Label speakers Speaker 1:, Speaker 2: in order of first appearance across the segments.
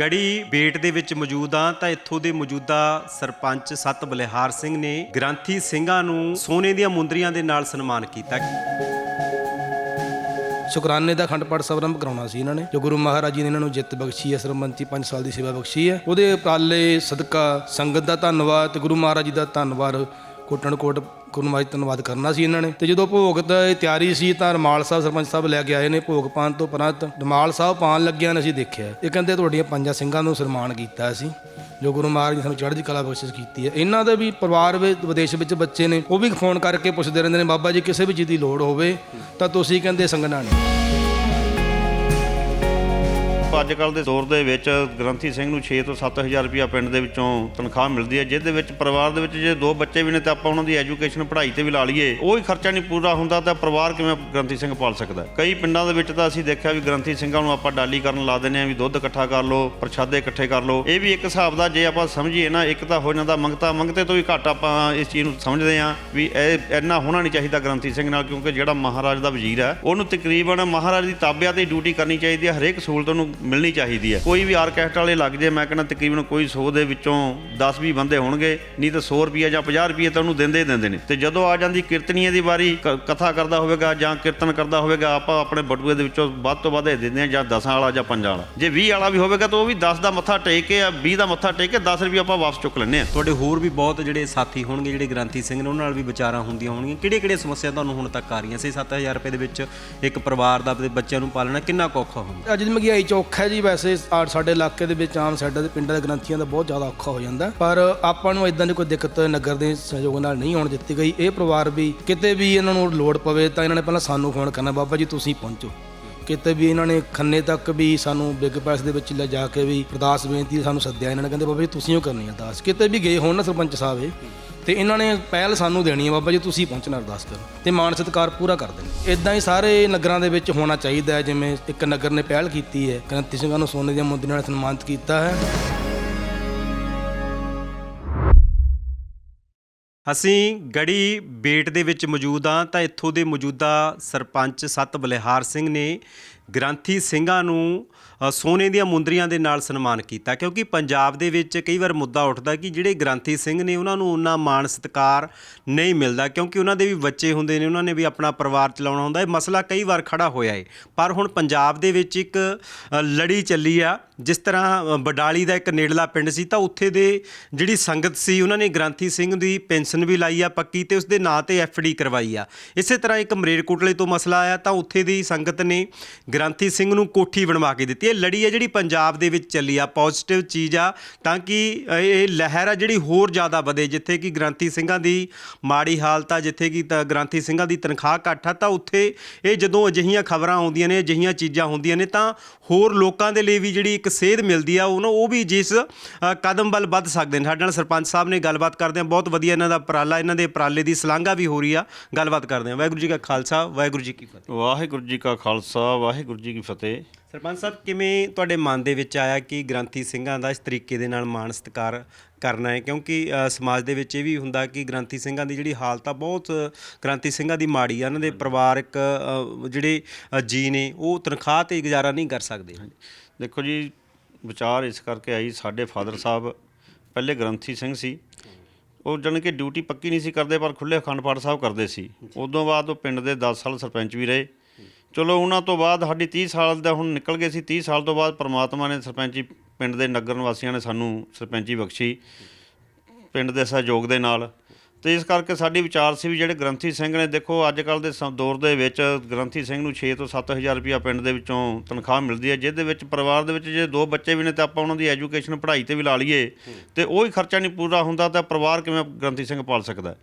Speaker 1: ਗੜੀ ਬੇਟ ਦੇ ਵਿੱਚ ਮੌਜੂਦ ਆ ਤਾਂ ਇੱਥੋਂ ਦੇ ਮੌਜੂਦਾ ਸਰਪੰਚ ਸਤ ਬਲਿਹਾਰ ਸਿੰਘ ਨੇ ਗ੍ਰੰਥੀ ਸਿੰਘਾਂ ਨੂੰ ਸੋਨੇ ਦੀਆਂ ਮੁੰਦਰੀਆਂ ਦੇ ਨਾਲ ਸਨਮਾਨ ਕੀਤਾ।
Speaker 2: ਸ਼ੁਕਰਾਨੇ ਦਾ ਖੰਡ ਪਾਠ ਸਵਰੰਭ ਕਰਾਉਣਾ ਸੀ ਇਹਨਾਂ ਨੇ, ਜੋ ਗੁਰੂ ਮਹਾਰਾਜ ਜੀ ਨੇ ਇਹਨਾਂ ਨੂੰ ਜਿੱਤ ਬਖਸ਼ੀ ਹੈ ਸਰਬੰਤੀ 5 ਸਾਲ ਦੀ ਸੇਵਾ ਬਖਸ਼ੀ ਹੈ। ਉਹਦੇ ਉਪਰਾਲੇ ਸਦਕਾ, ਸੰਗਤ ਦਾ ਧੰਨਵਾਦ, ਤੇ ਗੁਰੂ ਮਹਾਰਾਜ ਜੀ ਦਾ ਧੰਨਵਾਦ, ਕੋਟਣ ਕੋਟ ਗੁਰੂ ਮਹਾਰਾਜ ਧੰਨਵਾਦ ਕਰਨਾ ਸੀ ਇਹਨਾਂ ਨੇ। ਤੇ ਜਦੋਂ ਭੋਗ ਦੀ ਤਿਆਰੀ ਸੀ, ਤਾਂ ਰਮਾਲ ਸਾਹਿਬ, ਸਰਪੰਚ ਸਾਹਿਬ ਲੈ ਕੇ ਆਏ ਨੇ ਭੋਗ ਪਾਣ ਤੋਂ ਪਰੰਤ। ਰਮਾਲ ਸਾਹਿਬ ਪਾਣ ਲੱਗਿਆ ਨੇ ਅਸੀਂ ਦੇਖਿਆ। ਇਹ ਕਹਿੰਦੇ ਤੁਹਾਡੀਆਂ ਪੰਜਾਂ ਸਿੰਘਾਂ ਨੂੰ ਸਨਮਾਨ ਕੀਤਾ ਸੀ। ਜੋ ਗੁਰੂ ਮਹਾਰਾਜ ਨੇ ਸਾਨੂੰ ਚੜ੍ਹਦੀ ਕਲਾ ਬਖਸ਼ਿਸ਼ ਕੀਤੀ ਹੈ। ਇਹਨਾਂ ਦੇ ਵੀ ਪਰਿਵਾਰ ਵਿੱਚ, ਵਿਦੇਸ਼ ਵਿੱਚ ਬੱਚੇ ਨੇ, ਉਹ ਵੀ ਫੋਨ ਕਰਕੇ ਪੁੱਛਦੇ ਰਹਿੰਦੇ ਨੇ, ਬਾਬਾ ਜੀ, ਕਿਸੇ ਵੀ ਚੀਜ਼ ਦੀ ਲੋੜ ਹੋਵੇ, ਤਾਂ ਤੁਸੀਂ ਕਹਿੰਦੇ ਸੰਗਣਾ ਨਹੀਂ।
Speaker 3: ਅੱਜ ਕੱਲ ਦੇ ਦੌਰ ਦੇ ਵਿੱਚ ਗ੍ਰੰਥੀ ਸਿੰਘ ਨੂੰ 6 ਤੋਂ 7000 ਰੁਪਇਆ ਪਿੰਡ ਦੇ ਵਿੱਚੋਂ ਤਨਖਾਹ ਮਿਲਦੀ ਹੈ, ਜਿਹਦੇ ਵਿੱਚ ਪਰਿਵਾਰ ਦੇ ਵਿੱਚ ਜੇ ਦੋ ਬੱਚੇ ਵੀ ਨੇ ਤਾਂ ਆਪਾਂ ਉਹਨਾਂ ਦੀ ਐਜੂਕੇਸ਼ਨ ਪੜ੍ਹਾਈ ਤੇ ਵੀ ਲਾ ਲਈਏ। ਉਹ ਹੀ ਖਰਚਾ ਨਹੀਂ ਪੂਰਾ ਹੁੰਦਾ ਤਾਂ ਪਰਿਵਾਰ ਕਿਵੇਂ ਗ੍ਰੰਥੀ ਸਿੰਘ ਪਾਲ ਸਕਦਾ ਕਈ ਪਿੰਡਾਂ ਦੇ ਵਿੱਚ ਤਾਂ ਅਸੀਂ ਦੇਖਿਆ ਵੀ ਗ੍ਰੰਥੀ ਸਿੰਘਾਂ ਨੂੰ ਆਪਾਂ ਡਾਲੀ ਕਰਨ ਲਾ ਦਿੰਦੇ ਆ ਵੀ ਦੁੱਧ ਇਕੱਠਾ ਕਰ ਲਓ, ਪ੍ਰਸ਼ਾਦੇ ਇਕੱਠੇ ਕਰ ਲਓ। ਇਹ ਵੀ ਇੱਕ ਹਿਸਾਬ ਦਾ ਜੇ ਆਪਾਂ ਸਮਝੀਏ ਨਾ, ਇੱਕ ਤਾਂ ਹੋ ਜਾਂਦਾ ਮੰਗਤਾ, ਮੰਗਤੇ ਤੋਂ ਵੀ ਘੱਟ ਆਪਾਂ ਇਸ ਚੀਜ਼ ਨੂੰ ਸਮਝਦੇ ਆ ਵੀ ਇਹ ਇੰਨਾ ਹੋਣਾ ਨਹੀਂ ਚਾਹੀਦਾ ਗ੍ਰੰਥੀ ਸਿੰਘ ਨਾਲ, ਕਿਉਂਕਿ ਜਿਹੜਾ ਮਹਾਰਾਜ ਦਾ ਵਜ਼ੀਰ ਹੈ, ਉਹਨੂੰ ਤਕਰੀਬਨ ਮਹਾਰਾਜ ਦੀ ਤਾਬਿਆ ਤੇ ਡਿਊਟੀ ਕਰਨੀ ਚਾਹੀਦੀ ਹੈ, ਹਰੇਕ ਸਹੂਲਤ ਨੂੰ ਮਿਲਣੀ ਚਾਹੀਦੀ ਹੈ। ਕੋਈ ਵੀ ਆਰਕੈਸਟਰਾ ਵਾਲੇ ਲੱਗ ਜੇ ਮੈਂ ਕਹਿੰਦਾ ਤਕਰੀਬਨ ਕੋਈ 100 ਦੇ ਵਿੱਚੋਂ 10 20 ਬੰਦੇ ਹੋਣਗੇ ਨਹੀਂ ਤਾਂ 100 ਰੁਪਏ ਜਾਂ 50 ਰੁਪਏ ਤਾਂ ਉਹਨੂੰ ਦਿੰਦੇ ਹੀ ਦਿੰਦੇ ਨੇ। ਤੇ ਜਦੋਂ ਆ ਜਾਂਦੀ ਕੀਰਤਨੀਏ ਦੀ ਵਾਰੀ ਕ- ਕਥਾ ਕਰਦਾ ਹੋਵੇਗਾ ਜਾਂ ਕੀਰਤਨ ਕਰਦਾ ਹੋਵੇਗਾ ਆਪਾਂ ਆਪਣੇ ਬਟੂਏ ਦੇ ਵਿੱਚੋਂ ਵੱਧ ਤੋਂ ਵੱਧ ਇਹ ਦਿੰਦੇ ਆ ਜਾਂ 10 ਵਾਲਾ ਜਾਂ 5 ਵਾਲਾ। ਜੇ 20 ਵਾਲਾ ਵੀ ਹੋਵੇਗਾ ਤਾਂ ਉਹ ਵੀ 10 ਦਾ ਮੱਥਾ ਟੇਕ ਕੇ ਆ 20 ਦਾ ਮੱਥਾ ਟੇਕ ਕੇ 10 ਰੁਪਏ ਆਪਾਂ ਵਾਪਸ ਚੁੱਕ ਲੈਂਦੇ ਆ
Speaker 1: ਤੁਹਾਡੇ ਹੋਰ ਵੀ ਬਹੁਤ ਜਿਹੜੇ ਸਾਥੀ ਹੋਣਗੇ ਜਿਹੜੇ ਗ੍ਰੰਥੀ ਸਿੰਘ ਨੇ ਉਹਨਾਂ ਨਾਲ ਵੀ ਵਿਚਾਰਾਂ ਹੁੰਦੀਆਂ ਹੋਣਗੀਆਂ। ਕਿਹੜੇ ਕਿਹੜੇ ਸਮੱਸਿਆ ਤੁਹਾਨੂੰ ਹੁਣ ਤੱਕ ਆ ਰਹੀਆਂ? 6-7000 ਰੁਪਏ ਦੇ ਵਿੱਚ ਇੱਕ ਪਰਿਵਾਰ ਦਾ ਤੇ ਬੱਚਿਆਂ ਨੂੰ ਪਾਲਣਾ ਕਿੰਨਾ ਕੁ ਔਖਾ ਹੁੰਦਾ?
Speaker 2: ਅੱਜ ਮਹਿੰਗਾਈ ਔਖਾ ਹੈ ਜੀ ਵੈਸੇ ਆ ਸਾਡੇ ਇਲਾਕੇ ਦੇ ਵਿੱਚ ਆਮ ਸਾਈਡਾਂ ਦੇ ਪਿੰਡਾਂ ਦੇ ਗ੍ਰੰਥੀਆਂ ਦਾ ਬਹੁਤ ਜ਼ਿਆਦਾ ਔਖਾ ਹੋ ਜਾਂਦਾ। ਪਰ ਆਪਾਂ ਨੂੰ ਇਦਾਂ ਦੀ ਕੋਈ ਦਿੱਕਤ ਨਗਰ ਦੇ ਸਹਿਯੋਗ ਨਾਲ ਨਹੀਂ ਆਉਣ ਦਿੱਤੀ ਗਈ। ਇਹ ਪਰਿਵਾਰ ਵੀ ਕਿਤੇ ਵੀ ਇਹਨਾਂ ਨੂੰ ਲੋੜ ਪਵੇ ਤਾਂ ਇਹਨਾਂ ਨੇ ਪਹਿਲਾਂ ਸਾਨੂੰ ਫੋਨ ਕਰਨਾ, ਬਾਬਾ ਜੀ, ਤੁਸੀਂ ਪਹੁੰਚੋ। ਕਿਤੇ ਵੀ ਇਹਨਾਂ ਨੇ ਖੰਨੇ ਤੱਕ ਵੀ ਸਾਨੂੰ ਬਿਗ ਪੈਸ ਦੇ ਵਿੱਚ ਲੈ ਜਾ ਕੇ ਵੀ ਅਰਦਾਸ ਬੇਨਤੀ ਸਾਨੂੰ ਸੱਦਿਆ, ਇਹਨਾਂ ਨੇ ਕਹਿੰਦੇ, ਬਾਬਾ ਜੀ, ਤੁਸੀਂ ਉਹ ਕਰਨੀ ਹੈ ਅਰਦਾਸ। ਕਿਤੇ ਵੀ ਗਏ ਹੋਣ ਨਾ ਸਰਪੰਚ ਸਾਹਿਬ ਇਹ, ਤੇ ਇਹਨਾਂ ਨੇ ਪਹਿਲ ਸਾਨੂੰ ਦੇਣੀ ਹੈ ਬਾਬਾ ਜੀ, ਤੁਸੀਂ ਪਹੁੰਚਣਾ ਅਰਦਾਸ ਕਰੋ। ਤੇ ਮਾਨ ਸਤਿਕਾਰ ਪੂਰਾ ਕਰ ਦੇਣਾ। ਇਦਾਂ ਹੀ ਸਾਰੇ ਨਗਰਾਂ ਦੇ ਵਿੱਚ ਹੋਣਾ ਚਾਹੀਦਾ ਹੈ, ਜਿਵੇਂ ਇੱਕ ਨਗਰ ਨੇ ਪਹਿਲ ਕੀਤੀ ਹੈ, ਗ੍ਰੰਥੀ ਸਿੰਘਾਂ ਨੂੰ ਸੋਨੇ ਦੀਆਂ ਮੁੰਦਰੀਆਂ ਨਾਲ ਸਨਮਾਨਿਤ ਕੀਤਾ ਹੈ।
Speaker 1: ਅਸੀਂ ਗੜੀ ਬੇਟ ਦੇ ਵਿੱਚ ਮੌਜੂਦ ਆ ਤਾਂ ਇੱਥੋਂ ਦੇ ਮੌਜੂਦਾ ਸਰਪੰਚ ਸਤ ਬਲਿਹਾਰ ਸਿੰਘ ਨੇ ਗ੍ਰੰਥੀ ਸਿੰਘਾਂ ਨੂੰ ਸੋਨੇ ਦੀਆਂ ਮੁੰਦਰੀਆਂ ਦੇ ਨਾਲ ਸਨਮਾਨ ਕੀਤਾ, ਕਿਉਂਕਿ ਪੰਜਾਬ ਦੇ ਵਿੱਚ ਕਈ ਵਾਰ ਮੁੱਦਾ ਉੱਠਦਾ ਕਿ ਜਿਹੜੇ ਗ੍ਰੰਥੀ ਸਿੰਘ ਨੇ ਉਹਨਾਂ ਨੂੰ ਉਹਨਾਂ ਮਾਣ ਸਤਿਕਾਰ ਨਹੀਂ ਮਿਲਦਾ, ਕਿਉਂਕਿ ਉਹਨਾਂ ਦੇ ਵੀ ਬੱਚੇ ਹੁੰਦੇ ਨੇ, ਉਹਨਾਂ ਨੇ ਵੀ ਆਪਣਾ ਪਰਿਵਾਰ ਚਲਾਉਣਾ ਹੁੰਦਾ ਇਹ ਮਸਲਾ ਕਈ ਵਾਰ ਖੜਾ ਹੋਇਆ ਹੈ। ਪਰ ਹੁਣ ਪੰਜਾਬ ਦੇ ਵਿੱਚ ਇੱਕ ਲੜੀ ਚੱਲੀ ਆ। ਜਿਸ ਤਰ੍ਹਾਂ ਬਡਾਲੀ ਦਾ ਇੱਕ ਨੇੜਲਾ ਪਿੰਡ ਸੀ, ਤਾਂ ਉੱਥੇ ਦੇ ਜਿਹੜੀ ਸੰਗਤ ਸੀ, ਉਹਨਾਂ ਨੇ ਗ੍ਰੰਥੀ ਸਿੰਘ ਦੀ ਪੈਨਸ਼ਨ ਵੀ ਲਾਈ ਆ ਪੱਕੀ ਤੇ ਉਸ ਦੇ ਨਾਂ ਤੇ ਡੀ ਕਰਵਾਈ ਆ। ਇਸੇ ਤਰ੍ਹਾਂ ਇੱਕ ਮਰੇਰਕੋਟਲੇ ਤੋਂ ਮਸਲਾ ਆਇਆ, ਤਾਂ ਉੱਥੇ ਦੀ ਸੰਗਤ ਨੇ ਗ੍ਰੰਥੀ ਸਿੰਘ ਨੂੰ ਕੋਠੀ ਬਣਵਾ ਕੇ ਦਿੱਤੀ। ਇਹ ਲੜੀ ਹੈ ਜਿਹੜੀ ਪੰਜਾਬ ਦੇ ਵਿੱਚ ਚੱਲੀ ਆ ਪੋਜ਼ਿਟਿਵ ਚੀਜ਼ ਆ, ਤਾਂ ਕਿ ਇਹ ਲਹਿਰ ਆ ਜਿਹੜੀ ਹੋਰ ਜ਼ਿਆਦਾ ਵਧੇ, ਜਿੱਥੇ ਕਿ ਗ੍ਰੰਥੀ ਸਿੰਘਾਂ ਦੀ ਮਾੜੀ ਹਾਲਤ ਆ, ਜਿੱਥੇ ਕਿ ਤਾਂ ਗ੍ਰੰਥੀ ਸਿੰਘਾਂ ਦੀ ਤਨਖਾਹ ਘੱਟ ਆ, ਤਾਂ ਉੱਥੇ ਇਹ ਜਦੋਂ ਅਜਿਹੀਆਂ ਖਬਰਾਂ ਆਉਂਦੀਆਂ ਨੇ, ਅਜਿਹੀਆਂ ਚੀਜ਼ਾਂ ਹੁੰਦੀਆਂ ਨੇ, ਤਾਂ ਹੋਰ ਲੋਕਾਂ ਦੇ ਲਈ ਵੀ ਜਿਹੜੀ ਇੱਕ ਸੇਧ ਮਿਲਦੀ ਆ ਉਹਨਾਂ ਉਹ ਵੀ ਜਿਸ ਕਦਮ ਵੱਲ ਵੱਧ ਸਕਦੇ ਨੇ। ਸਾਡੇ ਨਾਲ ਸਰਪੰਚ ਸਾਹਿਬ ਨੇ ਗੱਲਬਾਤ ਕਰਦੇ ਆ ਬਹੁਤ ਵਧੀਆ ਇਹਨਾਂ ਦਾ ਉਪਰਾਲਾ, ਇਹਨਾਂ ਦੇ ਉਪਰਾਲੇ ਦੀ ਸ਼ਲਾਘਾ ਵੀ ਹੋ ਰਹੀ ਆ, ਗੱਲਬਾਤ ਕਰਦੇ ਆ ਵਾਹਿਗੁਰੂ ਜੀ ਕਾ ਖਾਲਸਾ, ਵਾਹਿਗੁਰੂ ਜੀ ਕੀ ਫਤਿਹ।
Speaker 3: ਵਾਹਿਗੁਰੂ ਜੀ ਕਾ ਖਾਲਸਾ, ਵਾਹਿਗੁਰੂ ਜੀ ਕੀ ਫਤਿਹ।
Speaker 1: ਸਰਪੰਚ ਸਾਹਿਬ ਕਿਵੇਂ ਤੁਹਾਡੇ ਮਨ ਦੇ ਵਿੱਚ ਆਇਆ ਕਿ ਗ੍ਰੰਥੀ ਸਿੰਘਾਂ ਦਾ ਇਸ ਤਰੀਕੇ ਦੇ ਨਾਲ ਮਾਣ ਸਤਿਕਾਰ ਕਰਨਾ ਹੈ? ਕਿਉਂਕਿ ਸਮਾਜ ਦੇ ਵਿੱਚ ਇਹ ਵੀ ਹੁੰਦਾ ਕਿ ਗ੍ਰੰਥੀ ਸਿੰਘਾਂ ਦੀ ਜਿਹੜੀ ਹਾਲਤ ਆ ਬਹੁਤ ਗ੍ਰੰਥੀ ਸਿੰਘਾਂ ਦੀ ਮਾੜੀ ਆ। ਉਹਨਾਂ ਦੇ ਪਰਿਵਾਰਕ ਜਿਹੜੇ ਜੀ ਨੇ ਉਹ ਤਨਖਾਹ ਤੇ ਗੁਜ਼ਾਰਾ ਨਹੀਂ ਕਰ ਸਕਦੇ।
Speaker 3: ਦੇਖੋ ਜੀ ਵਿਚਾਰ ਇਸ ਕਰਕੇ ਆਈ ਸਾਡੇ ਫਾਦਰ ਸਾਹਿਬ ਪਹਿਲੇ ਗ੍ਰੰਥੀ ਸਿੰਘ ਸੀ। ਉਹ ਜਾਣੀ ਕਿ ਡਿਊਟੀ ਪੱਕੀ ਨਹੀਂ ਸੀ ਕਰਦੇ ਪਰ ਖੁੱਲੇ ਅਖੰਡ ਪਾਠ ਸਾਹਿਬ ਕਰਦੇ ਸੀ। ਉਦੋਂ ਬਾਅਦ ਉਹ ਪਿੰਡ ਦੇ 10 ਸਾਲ ਸਰਪੰਚ ਵੀ ਰਹੇ। ਚਲੋ, ਉਹਨਾਂ ਤੋਂ ਬਾਅਦ ਸਾਡੀ 30 ਸਾਲ ਦਾ ਹੁਣ ਨਿਕਲ ਗਏ ਸੀ। 30 ਸਾਲ ਤੋਂ ਬਾਅਦ ਪ੍ਰਮਾਤਮਾ ਨੇ ਸਰਪੰਚੀ ਪਿੰਡ ਦੇ ਨਗਰ ਨਿਵਾਸੀਆਂ ਨੇ ਸਾਨੂੰ ਸਰਪੰਚੀ ਬਖਸ਼ੀ ਪਿੰਡ ਦੇ ਸਹਿਯੋਗ ਦੇ ਨਾਲ। ਤੇ ਇਸ ਕਰਕੇ ਸਾਡੀ ਵਿਚਾਰ ਸੀ ਵੀ ਜਿਹੜੇ ਗ੍ਰੰਥੀ ਸਿੰਘ ਨੇ, ਦੇਖੋ ਅੱਜ ਕੱਲ ਦੇ ਸ- ਦੌਰ ਦੇ ਵਿੱਚ ਗ੍ਰੰਥੀ ਸਿੰਘ ਨੂੰ 6 ਤੋਂ 7000 ਰੁਪਇਆ ਪਿੰਡ ਦੇ ਵਿੱਚੋਂ ਤਨਖਾਹ ਮਿਲਦੀ ਹੈ, ਜਿਹਦੇ ਵਿੱਚ ਪਰਿਵਾਰ ਦੇ ਵਿੱਚ ਜੇ ਦੋ ਬੱਚੇ ਵੀ ਨੇ ਤਾਂ ਆਪਾਂ ਉਹਨਾਂ ਦੀ ਐਜੂਕੇਸ਼ਨ ਪੜ੍ਹਾਈ ਤੇ ਵੀ ਲਾ ਲਈਏ ਤੇ ਉਹ ਹੀ ਖਰਚਾ ਨਹੀਂ ਪੂਰਾ ਹੁੰਦਾ, ਤਾਂ ਪਰਿਵਾਰ ਕਿਵੇਂ ਗ੍ਰੰਥੀ ਸਿੰਘ ਪਾਲ ਸਕਦਾ ਹੈ?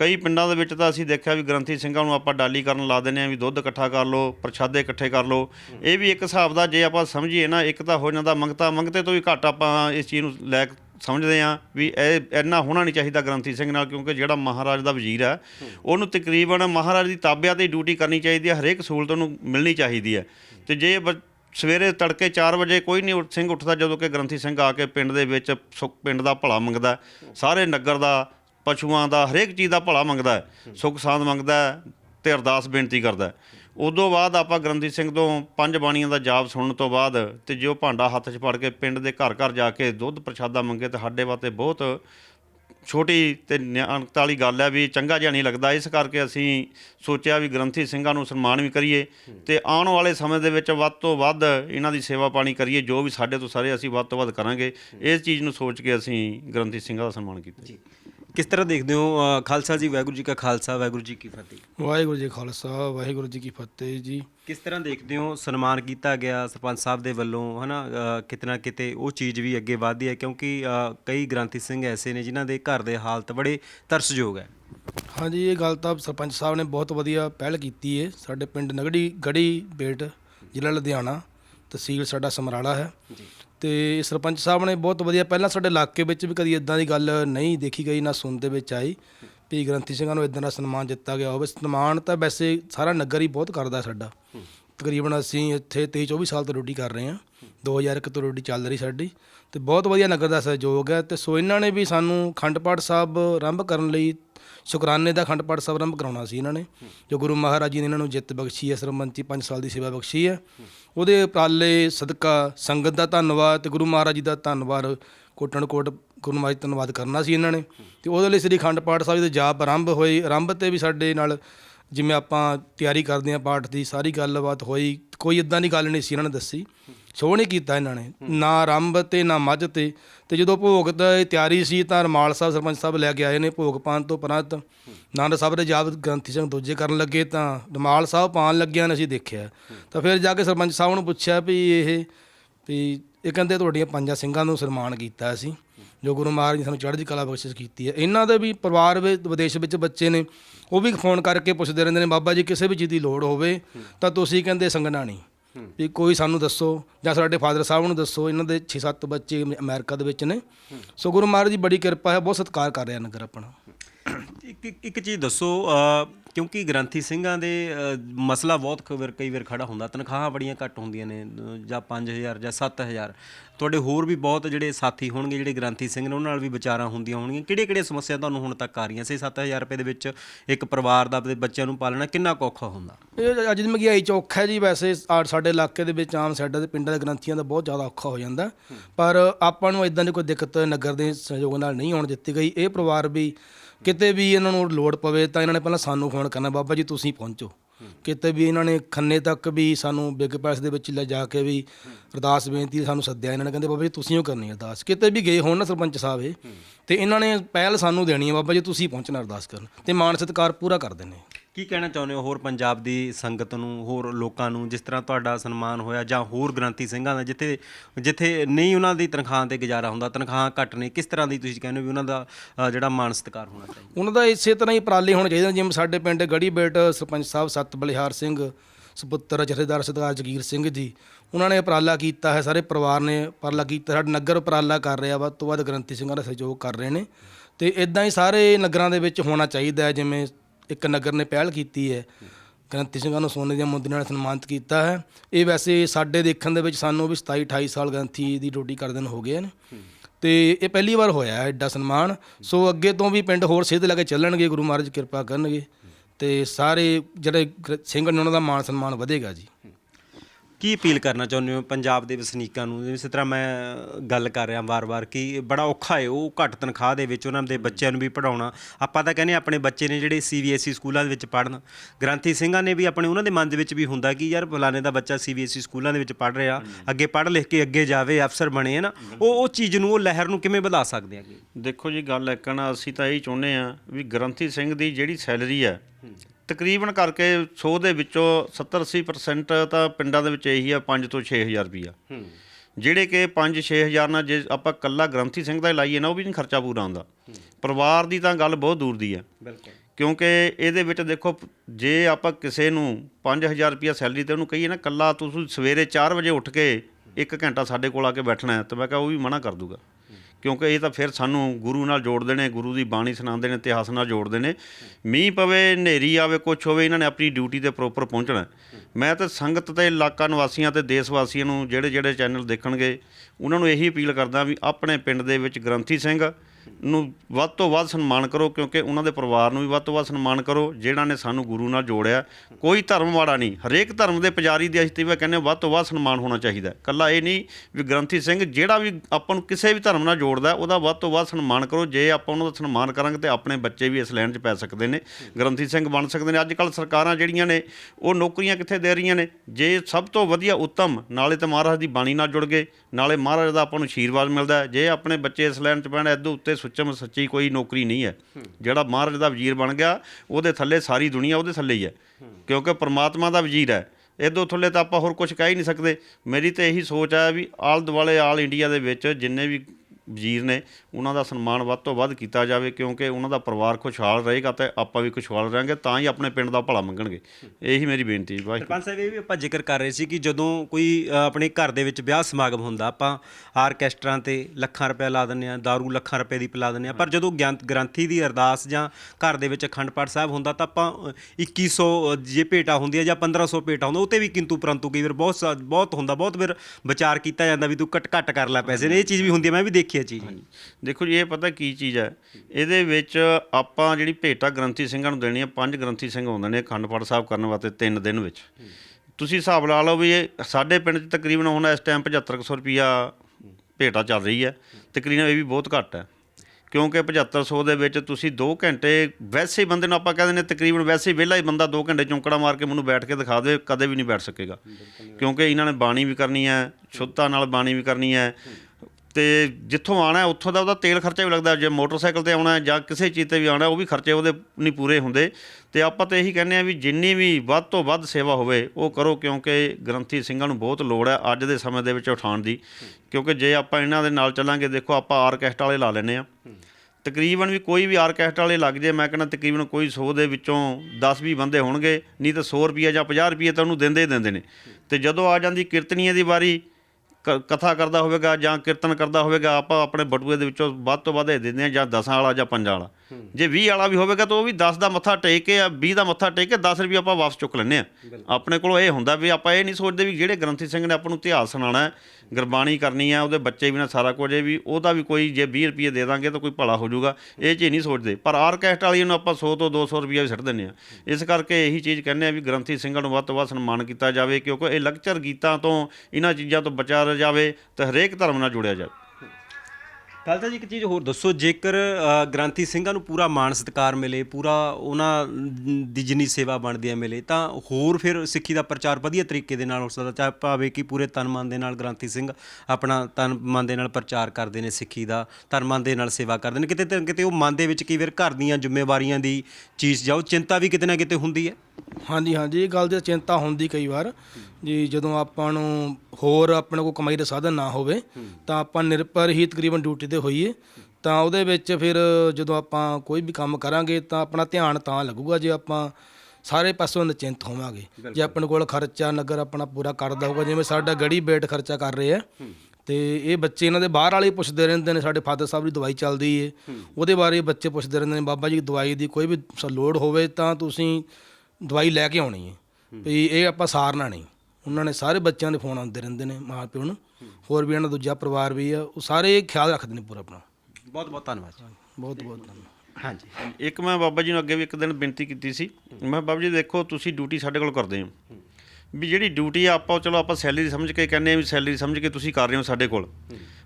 Speaker 3: ਕਈ ਪਿੰਡਾਂ ਦੇ ਵਿੱਚ ਤਾਂ ਅਸੀਂ ਦੇਖਿਆ ਵੀ ਗ੍ਰੰਥੀ ਸਿੰਘਾਂ ਨੂੰ ਆਪਾਂ ਡਾਲੀ ਕਰਨ ਲਾ ਦਿੰਦੇ ਆ ਵੀ ਦੁੱਧ ਇਕੱਠਾ ਕਰ ਲਓ, ਪ੍ਰਸ਼ਾਦੇ ਇਕੱਠੇ ਕਰ ਲਓ। ਇਹ ਵੀ ਇੱਕ ਹਿਸਾਬ ਦਾ ਜੇ ਆਪਾਂ ਸਮਝੀਏ ਨਾ, ਇੱਕ ਤਾਂ ਹੋ ਜਾਂਦਾ ਮੰਗਤਾ, ਮੰਗਤੇ ਤੋਂ ਵੀ ਘੱਟ ਆਪਾਂ ਇਸ ਚੀਜ਼ ਨੂੰ ਲੈ ਸਮਝਦੇ ਆ ਵੀ ਇਹ ਇੰਨਾ ਹੋਣਾ ਨਹੀਂ ਚਾਹੀਦਾ ਗ੍ਰੰਥੀ ਸਿੰਘ ਨਾਲ, ਕਿਉਂਕਿ ਜਿਹੜਾ ਮਹਾਰਾਜ ਦਾ ਵਜ਼ੀਰ ਹੈ, ਉਹਨੂੰ ਤਕਰੀਬਨ ਮਹਾਰਾਜ ਦੀ ਤਾਬਿਆ ਤੇ ਡਿਊਟੀ ਕਰਨੀ ਚਾਹੀਦੀ ਹੈ, ਹਰੇਕ ਸਹੂਲਤ ਉਹਨੂੰ ਮਿਲਣੀ ਚਾਹੀਦੀ ਹੈ। ਤੇ ਜੇ ਬ- ਸਵੇਰੇ ਤੜਕੇ 4 ਵਜੇ ਕੋਈ ਨਹੀਂ ਉੱਠ- ਸਿੰਘ ਉੱਠਦਾ ਜਦੋਂ ਕਿ ਗ੍ਰੰਥੀ ਸਿੰਘ ਆ ਕੇ ਪਿੰਡ ਦੇ ਵਿੱਚ ਸੁੱਖ, ਪਿੰਡ ਦਾ ਭਲਾ ਮੰਗਦਾ, ਸਾਰੇ ਨਗਰ ਦਾ ਪਸ਼ੂਆਂ ਦਾ ਹਰੇਕ ਚੀਜ਼ ਦਾ ਭਲਾ ਮੰਗਦਾ ਹੈ, ਸੁੱਖ ਸਾਂਦ ਮੰਗਦਾ ਹੈ ਤੇ ਅਰਦਾਸ ਬੇਨਤੀ ਕਰਦਾ ਹੈ। ਉਦੋਂ ਬਾਅਦ ਆਪਾਂ ਗ੍ਰੰਥੀ ਸਿੰਘ ਤੋਂ ਪੰਜ ਬਾਣੀਆਂ ਦਾ ਜਾਪ ਸੁਣਨ ਤੋਂ ਬਾਅਦ ਤੇ ਜੋ ਭਾਂਡਾ ਹੱਥ 'ਚ ਫੜ ਕੇ ਪਿੰਡ ਦੇ ਘਰ ਘਰ ਜਾ ਕੇ ਦੁੱਧ ਪ੍ਰਸ਼ਾਦਾ ਮੰਗੇ ਤੇ ਸਾਡੇ ਵਾਸਤੇ ਬਹੁਤ ਛੋਟੀ ਤੇ ਨਿਆਣਤ ਵਾਲੀ ਗੱਲ ਹੈ ਵੀ ਚੰਗਾ ਜਿਹਾ ਨਹੀਂ ਲੱਗਦਾ। ਇਸ ਕਰਕੇ ਅਸੀਂ ਸੋਚਿਆ ਵੀ ਗ੍ਰੰਥੀ ਸਿੰਘਾਂ ਨੂੰ ਸਨਮਾਨ ਵੀ ਕਰੀਏ ਤੇ ਆਉਣ ਵਾਲੇ ਸਮੇਂ ਦੇ ਵਿੱਚ ਵੱਧ ਤੋਂ ਵੱਧ ਇਹਨਾਂ ਦੀ ਸੇਵਾ ਪਾਣੀ ਕਰੀਏ, ਜੋ ਵੀ ਸਾਡੇ ਤੋਂ ਸਾਰੇ ਅਸੀਂ ਵੱਧ ਤੋਂ ਵੱਧ ਕਰਾਂਗੇ। ਇਸ ਚੀਜ਼ ਨੂੰ ਸੋਚ ਕੇ ਅਸੀਂ ਗ੍ਰੰਥੀ ਸਿੰਘਾਂ ਦਾ ਸਨਮਾਨ ਕੀਤਾ। ਜੀ।
Speaker 1: ਕਿਸ ਤਰ੍ਹਾਂ ਦੇਖਦੇ ਹੋ ਖਾਲਸਾ ਜੀ ਵਾਹਿਗੁਰੂ ਜੀ ਕਾ ਖਾਲਸਾ ਵਾਹਿਗੁਰੂ ਜੀ ਕੀ ਫਤਿਹ?
Speaker 2: ਵਾਹਿਗੁਰੂ ਜੀ ਖਾਲਸਾ ਵਾਹਿਗੁਰੂ ਜੀ ਕੀ ਫਤਿਹ ਜੀ।
Speaker 1: ਕਿਸ ਤਰ੍ਹਾਂ ਦੇਖਦੇ ਹੋ ਸਨਮਾਨ ਕੀਤਾ ਗਿਆ ਸਰਪੰਚ ਸਾਹਿਬ ਦੇ ਵੱਲੋਂ ਹਨਾ ਅ, ਕਿਤੇ ਉਹ ਚੀਜ਼ ਵੀ ਅੱਗੇ ਵਧਦੀ ਹੈ ਕਿਉਂਕਿ ਕਈ ਗ੍ਰਾਂਥੀ ਸਿੰਘ ਐਸੇ ਨੇ ਜਿਨ੍ਹਾਂ ਦੇ ਘਰ ਦੇ ਹਾਲਤ ਬੜੇ ਤਰਸਯੋਗ ਹੈ।
Speaker 2: ਹਾਂਜੀ ਇਹ ਗੱਲ ਤਾਂ ਸਰਪੰਚ ਸਾਹਿਬ ਨੇ ਬਹੁਤ ਵਧੀਆ ਪਹਿਲ ਕੀਤੀ ਹੈ ਸਾਡੇ ਪਿੰਡ ਨਗੜੀ ਗੜੀ ਬੇਟ ਜ਼ਿਲ੍ਹਾ ਲੁਧਿਆਣਾ ਤਹਿਸੀਲ ਸਾਡਾ ਸਮਰਾਲਾ ਹੈ। ਤੇ ਸਰਪੰਚ ਸਾਹਿਬ ਨੇ ਬਹੁਤ ਵਧੀਆ, ਪਹਿਲਾਂ ਸਾਡੇ ਇਲਾਕੇ ਵਿੱਚ ਵੀ ਕਦੀ ਇਦਾਂ ਦੀ ਗੱਲ ਨਹੀਂ ਦੇਖੀ ਗਈ, ਨਾ ਸੁਣ ਦੇ ਵਿੱਚ ਆਈ। ਵੀ ਗ੍ਰੰਥੀ ਸਿੰਘਾਂ ਨੂੰ ਇਦਾਂ ਦਾ ਸਨਮਾਨ ਦਿੱਤਾ ਗਿਆ ਹੋਵੇ। ਸਨਮਾਨ ਤਾਂ ਵੈਸੇ ਸਾਰਾ ਨਗਰ ਹੀ ਬਹੁਤ ਕਰਦਾ ਸਾਡਾ। ਤਕਰੀਬਨ ਅਸੀਂ ਇੱਥੇ 23 24 ਸਾਲ ਤੋਂ ਡਿਊਟੀ ਕਰ ਰਹੇ ਹਾਂ। 2001 ਤੋਂ ਡਿਊਟੀ ਚੱਲ ਰਹੀ ਸਾਡੀ। ਤੇ ਬਹੁਤ ਵਧੀਆ ਨਗਰ ਦਾ ਸਹਿਯੋਗ ਹੈ। ਤੇ ਸੋ ਇਹਨਾਂ ਨੇ ਵੀ ਸਾਨੂੰ ਖੰਡ ਪਾਠ ਸਾਹਿਬ ਆਰੰਭ ਕਰਨ ਲਈ ਸ਼ੁਕਰਾਨੇ ਦਾ ਖੰਡ ਪਾਠ ਸਾਹਿਬ ਆਰੰਭ ਕਰਾਉਣਾ ਸੀ ਇਹਨਾਂ ਨੇ, ਜੋ ਗੁਰੂ ਮਹਾਰਾਜ ਜੀ ਨੇ ਇਹਨਾਂ ਨੂੰ ਜਿੱਤ ਬਖਸ਼ੀ ਹੈ ਸਰਬੰਤੀ 5 ਸਾਲ ਦੀ ਸੇਵਾ ਬਖਸ਼ੀ ਹੈ। ਉਹਦੇ ਉਪਰਾਲੇ ਸਦਕਾ ਸੰਗਤ ਦਾ ਧੰਨਵਾਦ ਤੇ ਗੁਰੂ ਮਹਾਰਾਜ ਜੀ ਦਾ ਧੰਨਵਾਦ, ਕੋਟਣ ਕੋਟ ਗੁਰੂ ਮਹਾਰਾਜ ਦਾ ਧੰਨਵਾਦ ਕਰਨਾ ਸੀ ਇਹਨਾਂ ਨੇ। ਤੇ ਉਹਦੇ ਲਈ ਸ੍ਰੀ ਅਖੰਡ ਪਾਠ ਸਾਹਿਬ ਦੇ ਜਾਪ ਆਰੰਭ ਹੋਏ, ਆਰੰਭ ਤੇ ਵੀ ਸਾਡੇ ਨਾਲ ਜਿਵੇਂ ਆਪਾਂ ਤਿਆਰੀ ਕਰਦੇ ਹਾਂ ਪਾਠ ਦੀ, ਸਾਰੀ ਗੱਲਬਾਤ ਹੋਈ, ਕੋਈ ਇਦਾਂ ਦੀ ਗੱਲ ਨਹੀਂ ਸੀ ਇਹਨਾਂ ਨੇ ਦੱਸੀ। ਛੋਹ ਨਹੀਂ ਕੀਤਾ ਇਹਨਾਂ ਨੇ, ਨਾ ਰੰਭ ਤੇ ਨਾ ਮੱਝ ਤੇ। ਤੇ ਜਦੋਂ ਭੋਗ ਦੀ ਤਿਆਰੀ ਸੀ ਤਾਂ ਰਮਾਲ ਸਾਹਿਬ, ਸਰਪੰਚ ਸਾਹਿਬ ਲੈ ਕੇ ਆਏ ਨੇ ਭੋਗ ਪਾਣ ਤੋਂ ਉਪਰੰਤ ਨਾਨਕ ਸਾਹਿਬ ਦੇ ਜਾਪ ਗ੍ਰੰਥੀ ਸਿੰਘ ਦੂਜੇ ਕਰਨ ਲੱਗੇ ਤਾਂ ਰਮਾਲ ਸਾਹਿਬ ਪਾਣ ਲੱਗਿਆ ਨੇ ਅਸੀਂ ਦੇਖਿਆ। ਤਾਂ ਫਿਰ ਜਾ ਕੇ ਸਰਪੰਚ ਸਾਹਿਬ ਨੂੰ ਪੁੱਛਿਆ ਵੀ ਇਹ ਵੀ ਇਹ ਕਹਿੰਦੇ ਤੁਹਾਡੀਆਂ ਪੰਜਾਂ ਸਿੰਘਾਂ ਨੂੰ ਸਨਮਾਨ ਕੀਤਾ ਅਸੀਂ ਜੋ ਗੁਰੂ ਮਹਾਰਾਜ ਨੇ ਸਾਨੂੰ ਚੜ੍ਹਦੀ ਕਲਾ ਬਖਸ਼ਿਸ਼ ਕੀਤੀ ਹੈ। ਇਹਨਾਂ ਦੇ ਵੀ ਪਰਿਵਾਰ ਵਿੱਚ, ਵਿਦੇਸ਼ ਵਿੱਚ ਬੱਚੇ ਨੇ, ਉਹ ਵੀ ਫੋਨ ਕਰਕੇ ਪੁੱਛਦੇ ਰਹਿੰਦੇ ਨੇ, ਬਾਬਾ ਜੀ, ਕਿਸੇ ਵੀ ਚੀਜ਼ ਦੀ ਲੋੜ ਹੋਵੇ ਤਾਂ ਤੁਸੀਂ ਕਹਿੰਦੇ ਸੰਗਣਾ ਨਹੀਂ। ਵੀ ਕੋਈ ਸਾਨੂੰ ਦੱਸੋ ਜਾਂ ਸਾਡੇ ਫਾਦਰ ਸਾਹਿਬ ਨੂੰ ਦੱਸੋ ਇਹਨਾਂ ਦੇ 6-7 ਬੱਚੇ ਅਮੈ- ਅਮਰੀਕਾ ਦੇ ਵਿੱਚ ਨੇ। ਸੋ ਗੁਰੂ ਮਹਾਰਾਜ ਦੀ ਬੜੀ ਕਿਰਪਾ ਹੈ ਬਹੁਤ ਸਤਿਕਾਰ ਕਰ ਰਿਹਾ ਨਗਰ ਆਪਣਾ।
Speaker 1: ਇੱਕ ਇੱਕ- ਇੱਕ ਚੀਜ਼ ਦੱਸੋ ਕਿਉਂਕਿ ਗ੍ਰੰਥੀ ਸਿੰਘਾਂ ਦੇ ਮਸਲਾ ਬਹੁਤ ਕ ਕਈ ਵਾਰ ਖੜਾ ਹੁੰਦਾ ਤਨਖਾਹਾਂ ਬੜੀਆਂ ਘੱਟ ਹੁੰਦੀਆਂ ਨੇ ਅ, ਜਾਂ 5000 ਜਾਂ 7000 ਤੁਹਾਡੇ ਹੋਰ ਵੀ ਬਹੁਤ ਜਿਹੜੇ ਸਾਥੀ ਹੋਣਗੇ ਜਿਹੜੇ ਗ੍ਰੰਥੀ ਸਿੰਘ ਨੇ ਉਹਨਾਂ ਨਾਲ ਵੀ ਵਿਚਾਰਾਂ ਹੁੰਦੀਆਂ ਹੋਣਗੀਆਂ। ਕਿਹੜੇ ਕਿਹੜੇ ਸਮੱਸਿਆ ਤੁਹਾਨੂੰ ਹੁਣ ਤੱਕ ਆ ਰਹੀਆਂ? ਸੇ 7000 ਰੁਪਏ ਦੇ ਵਿੱਚ ਇੱਕ ਪਰਿਵਾਰ ਦਾ ਆਪਣੇ ਬੱਚਿਆਂ ਨੂੰ ਪਾਲਣਾ ਕਿੰਨਾ ਕੁ ਔਖਾ ਹੁੰਦਾ?
Speaker 2: ਇਹ ਅੱਜ ਦੀ ਮਹਿੰਗਾਈ ਚੌਖ ਹੈ ਜੀ ਵੈਸੇ ਆ- ਸਾਡੇ ਇਲਾਕੇ ਦੇ ਵਿੱਚ ਆਮ ਸਾਈਡਾਂ ਦੇ ਪਿੰਡਾਂ ਦੇ ਗ੍ਰੰਥੀਆਂ ਦਾ ਬਹੁਤ ਜ਼ਿਆਦਾ ਔਖਾ ਹੋ ਜਾਂਦਾ। ਪਰ ਆਪਾਂ ਨੂੰ ਇਦਾਂ ਦੀ ਕੋਈ ਦਿੱਕਤ ਨਗਰ ਦੇ ਸਹਿਯੋਗ ਨਾਲ ਨਹੀਂ ਆਉਣ ਦਿੱਤੀ ਗਈ। ਇਹ ਪਰਿਵਾਰ ਵੀ ਕਿਤੇ ਵੀ ਇਹਨਾਂ ਨੂੰ ਲੋੜ ਪਵੇ ਤਾਂ ਇਹਨਾਂ ਨੇ ਪਹਿਲਾਂ ਸਾਨੂੰ ਫੋਨ ਕਰਨਾ, ਬਾਬਾ ਜੀ ਤੁਸੀਂ ਪਹੁੰਚੋ। ਕਿਤੇ ਵੀ ਇਹਨਾਂ ਨੇ ਖੰਨੇ ਤੱਕ ਵੀ ਸਾਨੂੰ ਬਿਗ ਪੈਸ ਦੇ ਵਿੱਚ ਲੈ ਜਾ ਕੇ ਵੀ ਅਰਦਾਸ ਬੇਨਤੀ ਸਾਨੂੰ ਸੱਦਿਆ, ਇਹਨਾਂ ਨੇ ਕਹਿੰਦੇ, ਬਾਬਾ ਜੀ ਤੁਸੀਂ ਉਹ ਕਰਨੀ ਅਰਦਾਸ। ਕਿਤੇ ਵੀ ਗਏ ਹੋਣ ਨਾ ਸਰਪੰਚ ਸਾਹਿਬ ਇਹ, ਤੇ ਇਹਨਾਂ ਨੇ ਪਹਿਲ ਸਾਨੂੰ ਦੇਣੀ ਹੈ ਬਾਬਾ ਜੀ ਤੁਸੀਂ ਪਹੁੰਚਣਾ ਅਰਦਾਸ ਕਰਨ, ਤੇ ਮਾਨ ਸਤਿਕਾਰ ਪੂਰਾ ਕਰਦੇ ਨੇ
Speaker 1: ਕੀ ਕਹਿਣਾ ਚਾਹੁੰਦੇ ਹੋ ਹੋਰ ਪੰਜਾਬ ਦੀ ਸੰਗਤ ਨੂੰ, ਹੋਰ ਲੋਕਾਂ ਨੂੰ, ਜਿਸ ਤਰ੍ਹਾਂ ਤੁਹਾਡਾ ਸਨਮਾਨ ਹੋਇਆ ਜਾਂ ਹੋਰ ਗ੍ਰੰਥੀ ਸਿੰਘਾਂ ਦਾ, ਜਿੱਥੇ ਜਿੱਥੇ ਨਹੀਂ ਉਹਨਾਂ ਦੀ ਤਨਖਾਹ ਤੇ ਗੁਜ਼ਾਰਾ ਹੁੰਦਾ, ਤਨਖਾਹਾਂ ਘੱਟ ਨੇ, ਕਿਸ ਤਰ੍ਹਾਂ ਦੀ ਤੁਸੀਂ ਕਹਿੰਦੇ ਹੋ ਵੀ ਉਹਨਾਂ ਦਾ ਜਿਹੜਾ ਮਾਣ ਸਤਿਕਾਰ ਹੋਣਾ ਚਾਹੀਦਾ?
Speaker 2: ਉਹਨਾਂ ਦਾ ਇਸੇ ਤਰ੍ਹਾਂ ਹੀ ਉਪਰਾਲੇ ਹੋਣੇ ਚਾਹੀਦੇ ਜਿਵੇਂ ਸਾਡੇ ਪਿੰਡ ਗੜੀਬੇਟ ਸਰਪੰਚ ਸਾਹਿਬ ਸਤ ਬਲਿਹਾਰ ਸਿੰਘ, ਸੁਪੁੱਤਰ ਜਥੇਦਾਰ ਸਰਦਾਰ ਜਗੀਰ ਸਿੰਘ ਜੀ, ਉਹਨਾਂ ਨੇ ਉਪਰਾਲਾ ਕੀਤਾ ਹੈ, ਸਾਰੇ ਪਰਿਵਾਰ ਨੇ ਉਪਰਾਲਾ ਕੀਤਾ, ਸਾਡਾ ਨਗਰ ਉਪਰਾਲਾ ਕਰ ਰਿਹਾ ਵੱਧ ਤੋਂ ਵੱਧ ਗ੍ਰੰਥੀ ਸਿੰਘਾਂ ਦਾ ਸਹਿਯੋਗ ਕਰ ਰਹੇ ਨੇ, ਤੇ ਇਦਾਂ ਹੀ ਸਾਰੇ ਨਗਰਾਂ ਦੇ ਵਿੱਚ ਹੋਣਾ ਚਾਹੀਦਾ ਹੈ, ਜਿਵੇਂ ਇੱਕ ਨਗਰ ਨੇ ਪਹਿਲ ਕੀਤੀ ਹੈ। ਗ੍ਰੰਥੀ ਸਿੰਘਾਂ ਨੂੰ ਸੋਨੇ ਦੀਆਂ ਮੁੰਦਰੀਆਂ ਨਾਲ ਸਨਮਾਨਿਤ ਕੀਤਾ ਹੈ। ਇਹ ਵੈਸੇ ਸਾਡੇ ਦੇਖਣ ਦੇ ਵਿੱਚ ਸਾਨੂੰ ਵੀ 27 28 ਸਾਲ ਗ੍ਰੰਥੀ ਦੀ ਡਿਊਟੀ ਕਰਦੇ ਨੂੰ ਹੋ ਗਏ ਨੇ ਤੇ ਇਹ ਪਹਿਲੀ ਵਾਰ ਹੋਇਆ ਹੈ ਐਡਾ ਸਨਮਾਨ। ਸੋ ਅੱਗੇ ਤੋਂ ਵੀ ਪਿੰਡ ਹੋਰ ਸਿੱਧ ਲੈ ਕੇ ਚੱਲਣਗੇ, ਗੁਰੂ ਮਹਾਰਾਜ ਕਿਰਪਾ ਕਰਨਗੇ। ਤੇ ਸਾਰੇ ਜਿਹੜੇ ਗ੍ਰ- ਸਿੰਘ ਨੇ ਉਹਨਾਂ ਦਾ ਮਾਣ ਸਨਮਾਨ ਵਧੇਗਾ ਜੀ।
Speaker 1: ਕੀ ਅਪੀਲ ਕਰਨਾ ਚਾਹੁੰਦੇ ਹੋ ਪੰਜਾਬ ਦੇ ਵਸਨੀਕਾਂ ਨੂੰ? ਜਿਸ ਤਰ੍ਹਾਂ ਮੈਂ ਗੱਲ ਕਰ ਰਿਹਾ ਵਾਰ-ਵਾਰ ਕਿ ਬੜਾ ਔਖਾ ਹੈ ਉਹ ਘੱਟ ਤਨਖਾਹ ਦੇ ਵਿੱਚ ਉਹਨਾਂ ਦੇ ਬੱਚਿਆਂ ਨੂੰ ਵੀ ਪੜਾਉਣਾ ਆਪਾਂ ਤਾਂ ਕਹਿੰਦੇ ਆਪਣੇ ਬੱਚੇ ਨੇ ਜਿਹੜੇ ਸੀਬੀਐਸਈ ਸਕੂਲਾਂ ਦੇ ਵਿੱਚ ਪੜ੍ਹਨ। ਗ੍ਰੰਥੀ ਸਿੰਘਾਂ ਨੇ ਵੀ ਆਪਣੇ ਉਹਨਾਂ ਦੇ ਮਨ ਦੇ ਵਿੱਚ ਵੀ ਹੁੰਦਾ ਕਿ ਯਾਰ ਫਲਾਣੇ ਦਾ ਬੱਚਾ ਸੀਬੀਐਸਈ ਸਕੂਲਾਂ ਦੇ ਵਿੱਚ ਪੜ੍ਹ ਰਿਹਾ ਅੱਗੇ ਪੜ੍ਹ ਲਿਖ ਕੇ ਅੱਗੇ ਜਾਵੇ ਅਫਸਰ ਬਣੇ ਹੈ ਨਾ? ਉਹ ਉਹ ਚੀਜ਼ ਨੂੰ ਉਹ ਲਹਿਰ ਨੂੰ ਕਿਵੇਂ ਵਧਾ ਸਕਦੇ ਆਗੇ
Speaker 3: ਦੇਖੋ ਜੀ ਗੱਲ ਇੱਕਣਾ ਅਸੀਂ ਤਾਂ ਇਹ ਚਾਹੁੰਦੇ ਆ ਵੀ ਗ੍ਰੰਥੀ ਸਿੰਘ ਦੀ ਜਿਹੜੀ ਸੈਲਰੀ ਹੈ। ਤਕਰੀਬਨ ਕਰਕੇ 100 ਦੇ ਵਿੱਚੋਂ 70 80% ਤਾਂ ਪਿੰਡਾਂ ਦੇ ਵਿੱਚ ਇਹੀ ਆ 5 ਤੋਂ 6000 ਰੁਪਈਆ। ਜਿਹੜੇ ਕਿ 5 6000 ਨਾਲ ਜੇ ਆਪਾਂ ਕੱਲਾ ਗ੍ਰੰਥੀ ਸਿੰਘ ਦਾ ਹੀ ਲਾਈਏ ਨਾ ਉਹ ਵੀ ਨਹੀਂ ਖਰਚਾ ਪੂਰਾ ਆਉਂਦਾ ਪਰਿਵਾਰ ਦੀ ਤਾਂ ਗੱਲ ਬਹੁਤ ਦੂਰ ਦੀ ਹੈ
Speaker 1: ਬਿਲਕੁਲ।
Speaker 3: ਕਿਉਂਕਿ ਇਹਦੇ ਵਿੱਚ ਦੇਖੋ ਜੇ ਆਪਾਂ ਕਿਸੇ ਨੂੰ 5000 ਰੁਪਈਆ ਸੈਲਰੀ ਤੇ ਉਹਨੂੰ ਕਹੀਏ ਨਾ ਕੱਲਾ ਤੁਸੀਂ ਸਵੇਰੇ 4 ਵਜੇ ਉੱਠ ਕੇ 1 ਘੰਟਾ ਸਾਡੇ ਕੋਲ ਆ ਕੇ ਬੈਠਣਾ ਹੈ ਤਾਂ ਮੈਂ ਕਹਾਂ ਉਹ ਵੀ ਮਨਾ ਕਰ ਦੂਗਾ। ਕਿਉਂਕਿ ਇਹ ਤਾਂ ਫਿਰ ਸਾਨੂੰ ਗੁਰੂ ਨਾਲ ਜੋੜਦੇ ਨੇ, ਗੁਰੂ ਦੀ ਬਾਣੀ ਸੁਣਾਉਂਦੇ ਨੇ, ਇਤਿਹਾਸ ਨਾਲ ਜੋੜਦੇ ਨੇ। ਮੀਂਹ ਪਵੇ, ਹਨੇਰੀ ਆਵੇ, ਕੁਛ ਹੋਵੇ, ਇਹਨਾਂ ਨੇ ਆਪਣੀ ਡਿਊਟੀ ਤੇ ਪ੍ਰੋਪਰ ਪਹੁੰਚਣਾ। ਮੈਂ ਤਾਂ ਸੰਗਤ ਤੇ, ਇਲਾਕਾ ਨਿਵਾਸੀਆਂ ਤੇ, ਦੇਸ਼ ਵਾਸੀਆਂ ਨੂੰ ਜਿਹੜੇ ਜਿਹੜੇ ਚੈਨਲ ਦੇਖਣਗੇ, ਉਹਨਾਂ ਨੂੰ ਇਹੀ ਅਪੀਲ ਕਰਦਾ ਵੀ ਆਪਣੇ ਪਿੰਡ ਦੇ ਵਿੱਚ ਗ੍ਰੰਥੀ ਸਿੰਘ ਨੂੰ ਵੱਧ ਤੋਂ ਵੱਧ ਸਨਮਾਨ ਕਰੋ, ਕਿਉਂਕਿ ਉਹਨਾਂ ਦੇ ਪਰਿਵਾਰ ਨੂੰ ਵੀ ਵੱਧ ਤੋਂ ਵੱਧ ਸਨਮਾਨ ਕਰੋ ਜਿਹੜਾ ਨੇ ਸਾਨੂੰ ਗੁਰੂ ਨਾਲ ਜੋੜਿਆ। ਕੋਈ ਧਰਮ ਮਾੜਾ ਨਹੀਂ। ਹਰੇਕ ਧਰਮ ਦੇ ਪੁਜਾਰੀ ਦੀ ਅਸੀਂ ਤੇ ਕਹਿੰਦੇ ਵੱਧ ਤੋਂ ਵੱਧ ਸਨਮਾਨ ਹੋਣਾ ਚਾਹੀਦਾ। ਕੱਲਾ ਇਹ ਨਹੀਂ ਵੀ ਗ੍ਰੰਥੀ ਸਿੰਘ ਜਿਹੜਾ ਵੀ ਆਪਾਂ ਨੂੰ ਕਿਸੇ ਵੀ ਧਰਮ ਨਾਲ ਜੋੜਦਾ, ਉਹਦਾ ਵੱਧ ਤੋਂ ਵੱਧ ਸਨਮਾਨ ਕਰੋ। ਜੇ ਆਪਾਂ ਉਹਨਾਂ ਦਾ ਸਨਮਾਨ ਕਰਾਂਗੇ ਤੇ ਆਪਣੇ ਬੱਚੇ ਵੀ ਇਸ ਲਾਈਨ 'ਚ ਪੈ ਸਕਦੇ ਨੇ। ਗ੍ਰੰਥੀ ਸਿੰਘ ਬਣ ਸਕਦੇ ਨੇ। ਅੱਜ ਕੱਲ ਸਰਕਾਰਾਂ ਜਿਹੜੀਆਂ ਨੇ, ਉਹ ਨੌਕਰੀਆਂ ਕਿੱਥੇ ਦੇ ਰਹੀਆਂ ਨੇ? ਜੇ ਸਭ ਤੋਂ ਵਧੀਆ ਉੱਤਮ ਨਾਲੇ ਤਾਂ ਮਹਾਰਾਜ ਦੀ ਬਾਣੀ ਨਾਲ ਜੁੜ ਗਏ, ਨਾਲੇ ਮਹਾਰਾਜ ਦਾ ਆਪਾਂ ਨੂੰ ਆਸ਼ੀਰਵਾਦ ਮਿਲਦਾ। ਜੇ ਆਪਣੇ ਬੱਚੇ ਇਸ ਲਾਈਨ 'ਚ ਪੈਣ ਇਦੋਂ ਉੱਤੇ ਸੁੱਚਮ ਸੱਚੀ ਕੋਈ ਨੌਕਰੀ ਨਹੀਂ ਹੈ। ਜਿਹੜਾ ਮਹਾਰਾਜ ਦਾ ਵਜ਼ੀਰ ਬਣ ਗਿਆ, ਉਹਦੇ ਥੱਲੇ ਸਾਰੀ ਦੁਨੀਆ ਉਹਦੇ ਥੱਲੇ ਹੀ ਹੈ। ਕਿਉਂਕਿ ਪ੍ਰਮਾਤਮਾ ਦਾ ਵਜ਼ੀਰ ਹੈ। ਇਦੋਂ ਥੱਲੇ ਤਾਂ ਆਪਾਂ ਹੋਰ ਕੁਝ ਕਹਿ ਹੀ ਨਹੀਂ ਸਕਦੇ। ਮੇਰੀ ਤਾਂ ਇਹੀ ਸੋਚ ਹੈ ਵੀ ਆਲ ਦੁਆਲੇ ਆਲ ਇੰਡੀਆ ਦੇ ਵਿੱਚ ਜਿੰਨੇ ਵੀ ਵਜ਼ੀਰ ਨੇ ਉਹਨਾਂ ਦਾ ਸਨਮਾਨ ਵੱਧ ਤੋਂ ਵੱਧ ਕੀਤਾ ਜਾਵੇ ਕਿਉਂਕਿ ਉਹਨਾਂ ਦਾ ਪਰਿਵਾਰ ਖੁਸ਼ਹਾਲ ਰਹੇਗਾ ਤੇ ਆਪਾਂ ਵੀ ਖੁਸ਼ਹਾਲ ਰਹਾਂਗੇ ਤਾਂ ਹੀ ਆਪਣੇ ਪਿੰਡ ਦਾ ਭਲਾ ਮੰਗਣਗੇ। ਇਹੀ ਮੇਰੀ ਬੇਨਤੀ ਹੈ ਵਾਹਿਗੁਰੂ।
Speaker 1: ਸਰਪੰਚ ਸਾਹਿਬ ਇਹ ਵੀ ਆਪਾਂ ਜ਼ਿਕਰ ਕਰ ਰਹੇ ਸੀ ਕਿ ਜਦੋਂ ਕੋਈ ਆਪਣੇ ਘਰ ਦੇ ਵਿੱਚ ਵਿਆਹ ਸਮਾਗਮ ਹੁੰਦਾ ਆਪਾਂ ਆਰਕੈਸਟਰਾਂ ਤੇ ਲੱਖਾਂ ਰੁਪਏ ਲਾ ਦਿੰਦੇ ਆ दारू ਲੱਖਾਂ ਰੁਪਏ ਦੀ ਪਿਲਾ ਦਿੰਦੇ ਆ ਪਰ ਜਦੋਂ ਗਿਆਨ- ਗ੍ਰੰਥੀ ਦੀ ਅਰਦਾਸ ਜਾਂ ਘਰ ਦੇ ਵਿੱਚ ਅਖੰਡ ਪਾਠ ਸਾਹਿਬ ਹੁੰਦਾ ਤਾਂ ਆਪਾਂ ਅ, 2100 ਜੇ ਭੇਟਾ ਹੁੰਦੀ ਹੈ ਜਾਂ 1500 ਭੇਟਾ ਹੁੰਦਾ ਉਹ ਤੇ ਵੀ ਕਿੰਤੂ ਪਰੰਤੂ ਕਈ ਵਾਰ ਬਹੁਤ ਸਾ- ਬਹੁਤ ਹੁੰਦਾ ਬਹੁਤ ਵਾਰ ਵਿਚਾਰ ਕੀਤਾ ਜਾਂਦਾ ਵੀ ਤੂੰ ਘੱਟ ਘੱਟ ਕਰ ਲੈ ਪੈਸੇ ਨੇ ਇਹ ਚੀਜ਼ ਵੀ ਹੁੰਦੀ ਹੈ ਮੈਂ ਵੀ ਦੇਖੀ ਹੈ ਚੀਜ਼
Speaker 3: ਦੇਖੋ ਜੀ, ਇਹ ਪਤਾ ਕੀ ਚੀਜ਼ ਹੈ? ਇਹਦੇ ਵਿੱਚ ਆਪਾਂ ਜਿਹੜੀ ਭੇਟਾ ਗ੍ਰੰਥੀ ਸਿੰਘਾਂ ਨੂੰ ਦੇਣੀ ਹੈ, ਪੰਜ ਗ੍ਰੰਥੀ ਸਿੰਘ ਆਉਂਦੇ ਨੇ ਅਖੰਡ ਪਾਠ ਸਾਹਿਬ ਕਰਨ ਵਾਸਤੇ ਤਿੰਨ ਦਿਨ ਵਿੱਚ। ਤੁਸੀਂ ਹਿਸਾਬ ਲਾ ਲਓ ਵੀ ਇਹ ਸਾਡੇ ਪਿੰਡ 'ਚ ਤਕਰੀਬਨ ਹੁਣ ਇਸ ਟਾਈਮ 7500 ਰੁਪਿਆ ਭੇਟਾ ਚੱਲ ਰਹੀ ਹੈ। ਤਕਰੀਬਨ ਇਹ ਵੀ ਬਹੁਤ ਘੱਟ ਹੈ। ਕਿਉਂਕਿ 7500 ਦੇ ਵਿੱਚ ਤੁਸੀਂ 2 ਘੰਟੇ ਵੈਸੇ ਹੀ ਬੰਦੇ ਨੂੰ ਆਪਾਂ ਕਹਿੰਦੇ ਨੇ ਤਕਰੀਬਨ ਵੈਸੇ ਹੀ ਵਿਹਲਾ ਹੀ ਬੰਦਾ 2 ਘੰਟੇ ਚੌਂਕੜਾ ਮਾਰ ਕੇ ਮੈਨੂੰ ਬੈਠ ਕੇ ਦਿਖਾ ਦੇ ਕਦੇ ਵੀ ਨਹੀਂ ਬੈਠ ਸਕੇਗਾ। ਕਿਉਂਕਿ ਇਹਨਾਂ ਨੇ ਬਾਣੀ ਵੀ ਕਰਨੀ ਹੈ, ਸ਼ੁੱਧਤਾ ਨਾਲ ਬਾਣੀ ਵੀ ਕਰਨੀ ਹੈ ਤੇ ਜਿੱਥੋਂ ਆਣਾ ਉੱਥੋਂ ਦਾ ਉਹਦਾ ਤੇਲ ਖਰਚਾ ਵੀ ਲੱਗਦਾ, ਜੇ ਮੋਟਰਸਾਈਕਲ ਤੇ ਆਉਣਾ ਜਾਂ ਕਿਸੇ ਚੀਜ਼ ਤੇ ਵੀ ਆਉਣਾ, ਉਹ ਵੀ ਖਰਚੇ ਉਹਦੇ ਨਹੀਂ ਪੂਰੇ ਹੁੰਦੇ। ਤੇ ਆਪਾਂ ਤਾਂ ਇਹੀ ਕਹਿੰਦੇ ਆ ਵੀ ਜਿੰਨੀ ਵੀ ਵੱਧ ਤੋਂ ਵੱਧ ਸੇਵਾ ਹੋਵੇ, ਉਹ ਕਰੋ ਕਿਉਂਕਿ ਗ੍ਰੰਥੀ ਸਿੰਘਾਂ ਨੂੰ ਬਹੁਤ ਲੋੜ ਹੈ ਅੱਜ ਦੇ ਸਮੇਂ ਦੇ ਵਿੱਚ ਉਠਾਉਣ ਦੀ। ਕਿਉਂਕਿ ਜੇ ਆਪਾਂ ਇਹਨਾਂ ਦੇ ਨਾਲ ਚੱਲਾਂਗੇ, ਦੇਖੋ ਆਪਾਂ ਆਰਕੈਸਟਰਾ ਵਾਲੇ ਲਾ ਲੈਨੇ ਆ ਤਕਰੀਬਨ ਵੀ ਕੋਈ ਵੀ ਆਰਕੈਸਟਰਾ ਵਾਲੇ ਲੱਗ ਜੇ, ਮੈਂ ਕਹਿੰਦਾ ਤਕਰੀਬਨ ਕੋਈ 100 ਦੇ ਵਿੱਚੋਂ 10 ਵੀ ਬੰਦੇ ਹੋਣਗੇ, ਨਹੀਂ ਤਾਂ 100 ਰੁਪਏ ਜਾਂ 50 ਰੁਪਏ ਤਾਂ ਉਹਨੂੰ ਦਿੰਦੇ ਹੀ ਦਿੰਦੇ ਨੇ। ਤੇ ਜਦੋਂ ਆ ਜਾਂਦੀ ਕੀਰਤਨੀਏ ਦੀ ਵਾਰੀ ਕਥਾ ਕਰਦਾ ਹੋਵੇਗਾ ਜਾਂ ਕੀਰਤਨ ਕਰਦਾ ਹੋਵੇਗਾ ਆਪਾਂ ਆਪਣੇ ਬਟੂਏ ਦੇ ਵਿੱਚੋਂ ਵੱਧ ਤੋਂ ਵੱਧ ਇਹ ਦਿੰਦੇ ਆ ਜਾਂ 10 ਵਾਲਾ ਜਾਂ 5 ਵਾਲਾ। ਜੇ 20 ਵਾਲਾ ਵੀ ਹੋਵੇਗਾ ਤਾਂ ਉਹ ਵੀ 10 ਦਾ ਮੱਥਾ ਟੇਕ ਕੇ ਆ 20 ਦਾ ਮੱਥਾ ਟੇਕ ਕੇ 10 ਰੁਪਏ ਆਪਾਂ ਵਾਪਸ ਚੁੱਕ ਲੈਂਦੇ ਆ ਆਪਣੇ ਕੋਲ ਇਹ ਹੁੰਦਾ ਵੀ ਆਪਾਂ ਇਹ ਨਹੀਂ ਸੋਚਦੇ ਵੀ ਜਿਹੜੇ ਗ੍ਰੰਥੀ ਸਿੰਘ ਨੇ ਆਪਾਂ ਨੂੰ ਇਤਿਹਾਸ ਸੁਣਾਉਣਾ ਹੈ ਗੁਰਬਾਣੀ ਕਰਨੀ ਹੈ ਉਹਦੇ ਬੱਚੇ ਵੀ ਨਾਲ ਸਾਰਾ ਕੁਝ ਹੈ ਵੀ ਉਹਦਾ ਵੀ ਕੋਈ ਜੇ 20 ਰੁਪਏ ਦੇ ਦਾਂਗੇ ਤਾਂ ਕੋਈ ਭਲਾ ਹੋ ਜਾਊਗਾ। ਇਹ ਚੀਜ਼ ਨਹੀਂ ਸੋਚਦੇ। ਪਰ ਆਰਕੈਸਟ ਵਾਲੀ ਨੂੰ ਆਪਾਂ 100 ਤੋਂ 200 ਰੁਪਏ ਵੀ ਛੱਡ ਦਿੰਦੇ ਆ। ਇਸ ਕਰਕੇ ਇਹੀ ਚੀਜ਼ ਕਹਿੰਦੇ ਆ ਵੀ ਗ੍ਰੰਥੀ ਸਿੰਘਾਂ ਨੂੰ ਵੱਧ ਤੋਂ ਵੱਧ ਸਨਮਾਨ ਕੀਤਾ ਜਾਵੇ, ਕਿਉਂਕਿ ਇਹ ਲੈਕਚਰ ਗੀਤਾਂ ਤੋਂ, ਇਹਨਾਂ ਚੀਜ਼ਾਂ ਤੋਂ ਬਚਾ ਜਾਵੇ ਤੇ ਹਰੇਕ ਧਰਮ ਨਾਲ ਜੁੜਿਆ ਜਾਵੇ।
Speaker 1: ਖਾਲਸਾ ਜੀ ਇੱਕ ਚੀਜ਼ ਹੋਰ ਦੱਸੋ ਜੇਕਰ ਅ, ਗ੍ਰੰਥੀ ਸਿੰਘਾਂ ਨੂੰ ਪੂਰਾ ਮਾਣ ਸਤਿਕਾਰ ਮਿਲੇ ਪੂਰਾ ਉਹਨਾਂ ਦੀ ਜਿੰਨੀ ਸੇਵਾ ਬਣਦੀ ਹੈ ਮਿਲੇ ਤਾਂ ਹੋਰ ਫਿਰ ਸਿੱਖੀ ਦਾ ਪ੍ਰਚਾਰ ਵਧੀਆ ਤਰੀਕੇ ਦੇ ਨਾਲ ਹੋ ਸਕਦਾ ਚਾਹੇ ਭਾਵੇਂ ਕਿ ਪੂਰੇ ਤਨ ਮਨ ਦੇ ਨਾਲ ਗ੍ਰੰਥੀ ਸਿੰਘ ਆਪਣਾ ਤਨ ਮਨ ਦੇ ਨਾਲ ਪ੍ਰਚਾਰ ਕਰਦੇ ਨੇ ਸਿੱਖੀ ਦਾ ਤਨ ਮਨ ਦੇ ਨਾਲ ਸੇਵਾ ਕਰਦੇ ਨੇ। ਕਿਤੇ ਤੇ ਕਿਤੇ ਉਹ ਮਨ ਦੇ ਵਿੱਚ ਕਈ ਵਾਰ ਘਰ ਦੀਆਂ ਜ਼ਿੰਮੇਵਾਰੀਆਂ ਦੀ ਚੀਜ਼ ਜਾਂ ਉਹ ਚਿੰਤਾ ਵੀ ਕਿਤੇ ਨਾ ਕਿਤੇ ਹੁੰਦੀ ਹੈ।
Speaker 2: ਹਾਂਜੀ ਹਾਂਜੀ ਇਹ ਗੱਲ ਦੀ ਚਿੰਤਾ ਹੁੰਦੀ ਕਈ ਵਾਰ ਜੀ ਜਦੋਂ ਆਪਾਂ ਨੂੰ ਹੋਰ ਆਪਣੇ ਕੋਲ ਕਮਾਈ ਦਾ ਸਾਧਨ ਨਾ ਹੋਵੇ ਤਾਂ ਆਪਾਂ ਨਿਰਭਰ ਹੀ ਤਕਰੀਬਨ ਡਿਊਟੀ ਤੇ ਹੋਈਏ। ਤਾਂ ਉਹਦੇ ਵਿੱਚ ਫਿਰ ਜਦੋਂ ਆਪਾਂ ਕੋਈ ਵੀ ਕੰਮ ਕਰਾਂਗੇ ਤਾਂ ਆਪਣਾ ਧਿਆਨ ਤਾਂ ਲੱਗੂਗਾ ਜੇ ਆਪਾਂ ਸਾਰੇ ਪਾਸੋਂ ਨਿਚਿੰਤ ਹੋਵਾਂਗੇ। ਜੇ ਆਪਣੇ ਕੋਲ ਖਰਚਾ ਨਗਰ ਆਪਣਾ ਪੂਰਾ ਕਰਦਾ ਹੋਊਗਾ ਜਿਵੇਂ ਸਾਡਾ ਗੜੀ ਬੇਟ ਖਰਚਾ ਕਰ ਰਹੇ ਆ ਤੇ ਇਹ ਬੱਚੇ ਇਹਨਾਂ ਦੇ ਬਾਹਰ ਵਾਲੇ ਪੁੱਛਦੇ ਰਹਿੰਦੇ ਨੇ ਸਾਡੇ ਫਾਦਰ ਸਾਹਿਬ ਦੀ ਦਵਾਈ ਚੱਲਦੀ ਏ। ਉਹਦੇ ਬਾਰੇ ਬੱਚੇ ਪੁੱਛਦੇ ਰਹਿੰਦੇ ਨੇ ਬਾਬਾ ਜੀ ਦਵਾਈ ਦੀ ਕੋਈ ਵੀ ਲੋੜ ਹੋਵੇ ਤਾਂ ਤੁਸੀਂ ਦਵਾਈ ਲੈ ਕੇ ਆਉਣੀ ਹੈ। ਵੀ ਇਹ ਆਪਾਂ ਸਾਰਨਾ ਨਹੀਂ। ਉਹਨਾਂ ਨੇ ਸਾਰੇ ਬੱਚਿਆਂ ਦੇ ਫੋਨ ਆਉਂਦੇ ਰਹਿੰਦੇ ਨੇ ਮਾਂ ਪਿਓ ਨੂੰ। ਹੋਰ ਵੀ ਇਹਨਾਂ ਦਾ ਦੂਜਾ ਪਰਿਵਾਰ ਵੀ ਆ ਉਹ ਸਾਰੇ ਖਿਆਲ ਰੱਖਦੇ ਨੇ ਪੂਰਾ ਆਪਣਾ।
Speaker 1: ਬਹੁਤ ਬਹੁਤ ਧੰਨਵਾਦ ਜੀ।
Speaker 2: ਬਹੁਤ ਬਹੁਤ ਧੰਨਵਾਦ।
Speaker 1: ਹਾਂਜੀ।
Speaker 3: ਇੱਕ ਮੈਂ ਬਾਬਾ ਜੀ ਨੂੰ ਅੱਗੇ ਵੀ ਇੱਕ ਦਿਨ ਬੇਨਤੀ ਕੀਤੀ ਸੀ। ਮੈਂ ਬਾਬਾ ਜੀ ਦੇਖੋ ਤੁਸੀਂ ਡਿਊਟੀ ਸਾਡੇ ਕੋਲ ਕਰਦੇ ਹੋ। ਵੀ ਜਿਹੜੀ ਡਿਊਟੀ ਆ ਆਪਾਂ ਚਲੋ ਆਪਾਂ ਸੈਲਰੀ ਸਮਝ ਕੇ ਕਹਿੰਦੇ ਆ ਵੀ ਸੈਲਰੀ ਸਮਝ ਕੇ ਤੁਸੀਂ ਕਰ ਰਹੇ ਹੋ ਸਾਡੇ ਕੋਲ।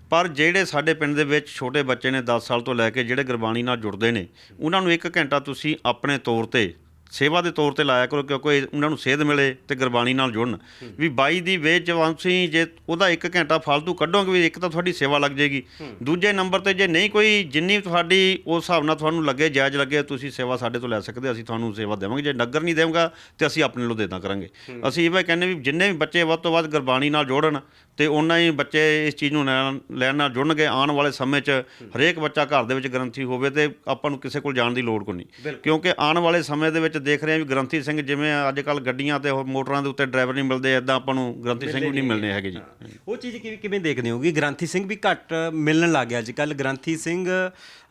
Speaker 3: ਪਰ ਜਿਹੜੇ ਸਾਡੇ ਪਿੰਡ ਦੇ ਵਿੱਚ ਛੋਟੇ ਬੱਚੇ ਨੇ 10 ਸਾਲ ਤੋਂ ਲੈ ਕੇ ਜਿਹੜੇ ਗੁਰਬਾਣੀ ਨਾਲ ਜੁੜਦੇ ਨੇ ਉਹਨਾਂ ਨੂੰ ਇੱਕ ਘੰਟਾ ਤੁਸੀਂ ਆਪਣੇ ਤੌਰ ਤੇ ਸੇਵਾ ਦੇ ਤੌਰ ਤੇ ਲਾਇਆ ਕਰੋ ਕਿਉਂਕਿ ਉਹਨਾਂ ਨੂੰ ਸੇਧ ਮਿਲੇ ਤੇ ਗੁਰਬਾਣੀ ਨਾਲ ਜੁੜਨ। ਵੀ ਬਾਈ ਦੀ ਵੇਚ ਜਵਾਂਸੀ ਜੇ ਉਹਦਾ ਇੱਕ ਘੰਟਾ ਫालतू ਕੱਢੋਗੇ ਵੀ ਇੱਕ ਤਾਂ ਤੁਹਾਡੀ ਸੇਵਾ ਲੱਗ ਜਾਏਗੀ। ਦੂਜੇ ਨੰਬਰ ਤੇ ਜੇ ਨਹੀਂ ਕੋਈ ਜਿੰਨੀ ਤੁਹਾਡੀ ਉਸ ਹਿਸਾਬ ਨਾਲ ਤੁਹਾਨੂੰ ਲੱਗੇ ਜਾਇਜ਼ ਲੱਗੇ ਤੁਸੀਂ ਸੇਵਾ ਸਾਡੇ ਤੋਂ ਲੈ ਸਕਦੇ ਹੋ, ਅਸੀਂ ਤੁਹਾਨੂੰ ਸੇਵਾ ਦੇਵਾਂਗੇ। ਜੇ ਨਗਰ ਨਹੀਂ ਦੇਵਾਂਗਾ ਤੇ ਅਸੀਂ ਆਪਣੇ ਲੋ ਦੇਦਾ ਕਰਾਂਗੇ। ਅਸੀਂ ਇਹ ਵੀ ਕਹਿੰਦੇ ਵੀ ਜਿੰਨੇ ਵੀ ਬੱਚੇ ਵੱਧ ਤੋਂ ਵੱਧ ਗੁਰਬਾਣੀ ਨਾਲ ਜੋੜਨ ਤੇ ਉਹਨਾਂ ਹੀ ਬੱਚੇ ਇਸ ਚੀਜ਼ ਨੂੰ ਲੈਣ ਲੈਣ ਨਾਲ ਜੁੜਨਗੇ ਆਉਣ ਵਾਲੇ ਸਮੇਂ 'ਚ ਹਰੇਕ ਬੱਚਾ ਘਰ ਦੇ ਵਿੱਚ ਗ੍ਰੰਥੀ ਹੋਵੇ ਤੇ ਆਪਾਂ ਨੂੰ ਕਿਸੇ ਕੋਲ ਜਾਣ ਦੀ ਲੋੜ ਕੋਈ ਨਹੀਂ। ਕਿਉਂਕਿ ਆਉਣ ਵਾਲੇ ਸਮੇਂ ਦੇ ਵਿੱਚ ਦੇਖ ਰਹੇ ਹਾਂ ਵੀ ਗ੍ਰੰਥੀ ਸਿੰਘ ਜਿਵੇਂ ਅੱਜ ਕੱਲ ਗੱਡੀਆਂ ਤੇ ਮੋਟਰਾਂ ਦੇ ਉੱਤੇ ਡਰਾਈਵਰ ਨਹੀਂ ਮਿਲਦੇ ਐਦਾਂ ਆਪਾਂ ਨੂੰ ਗ੍ਰੰਥੀ ਸਿੰਘ ਵੀ ਨਹੀਂ ਮਿਲਣੇ ਹੈਗੇ ਜੀ।
Speaker 1: ਉਹ ਚੀਜ਼ ਕਿਵੇਂ ਕਿਵੇਂ ਦੇਖਦੇ ਹੋ ਕਿ ਗ੍ਰੰਥੀ ਸਿੰਘ ਵੀ ਘੱਟ ਮਿਲਣ ਲੱਗ ਗਿਆ ਅੱਜ ਕੱਲ ਗ੍ਰੰਥੀ ਸਿੰਘ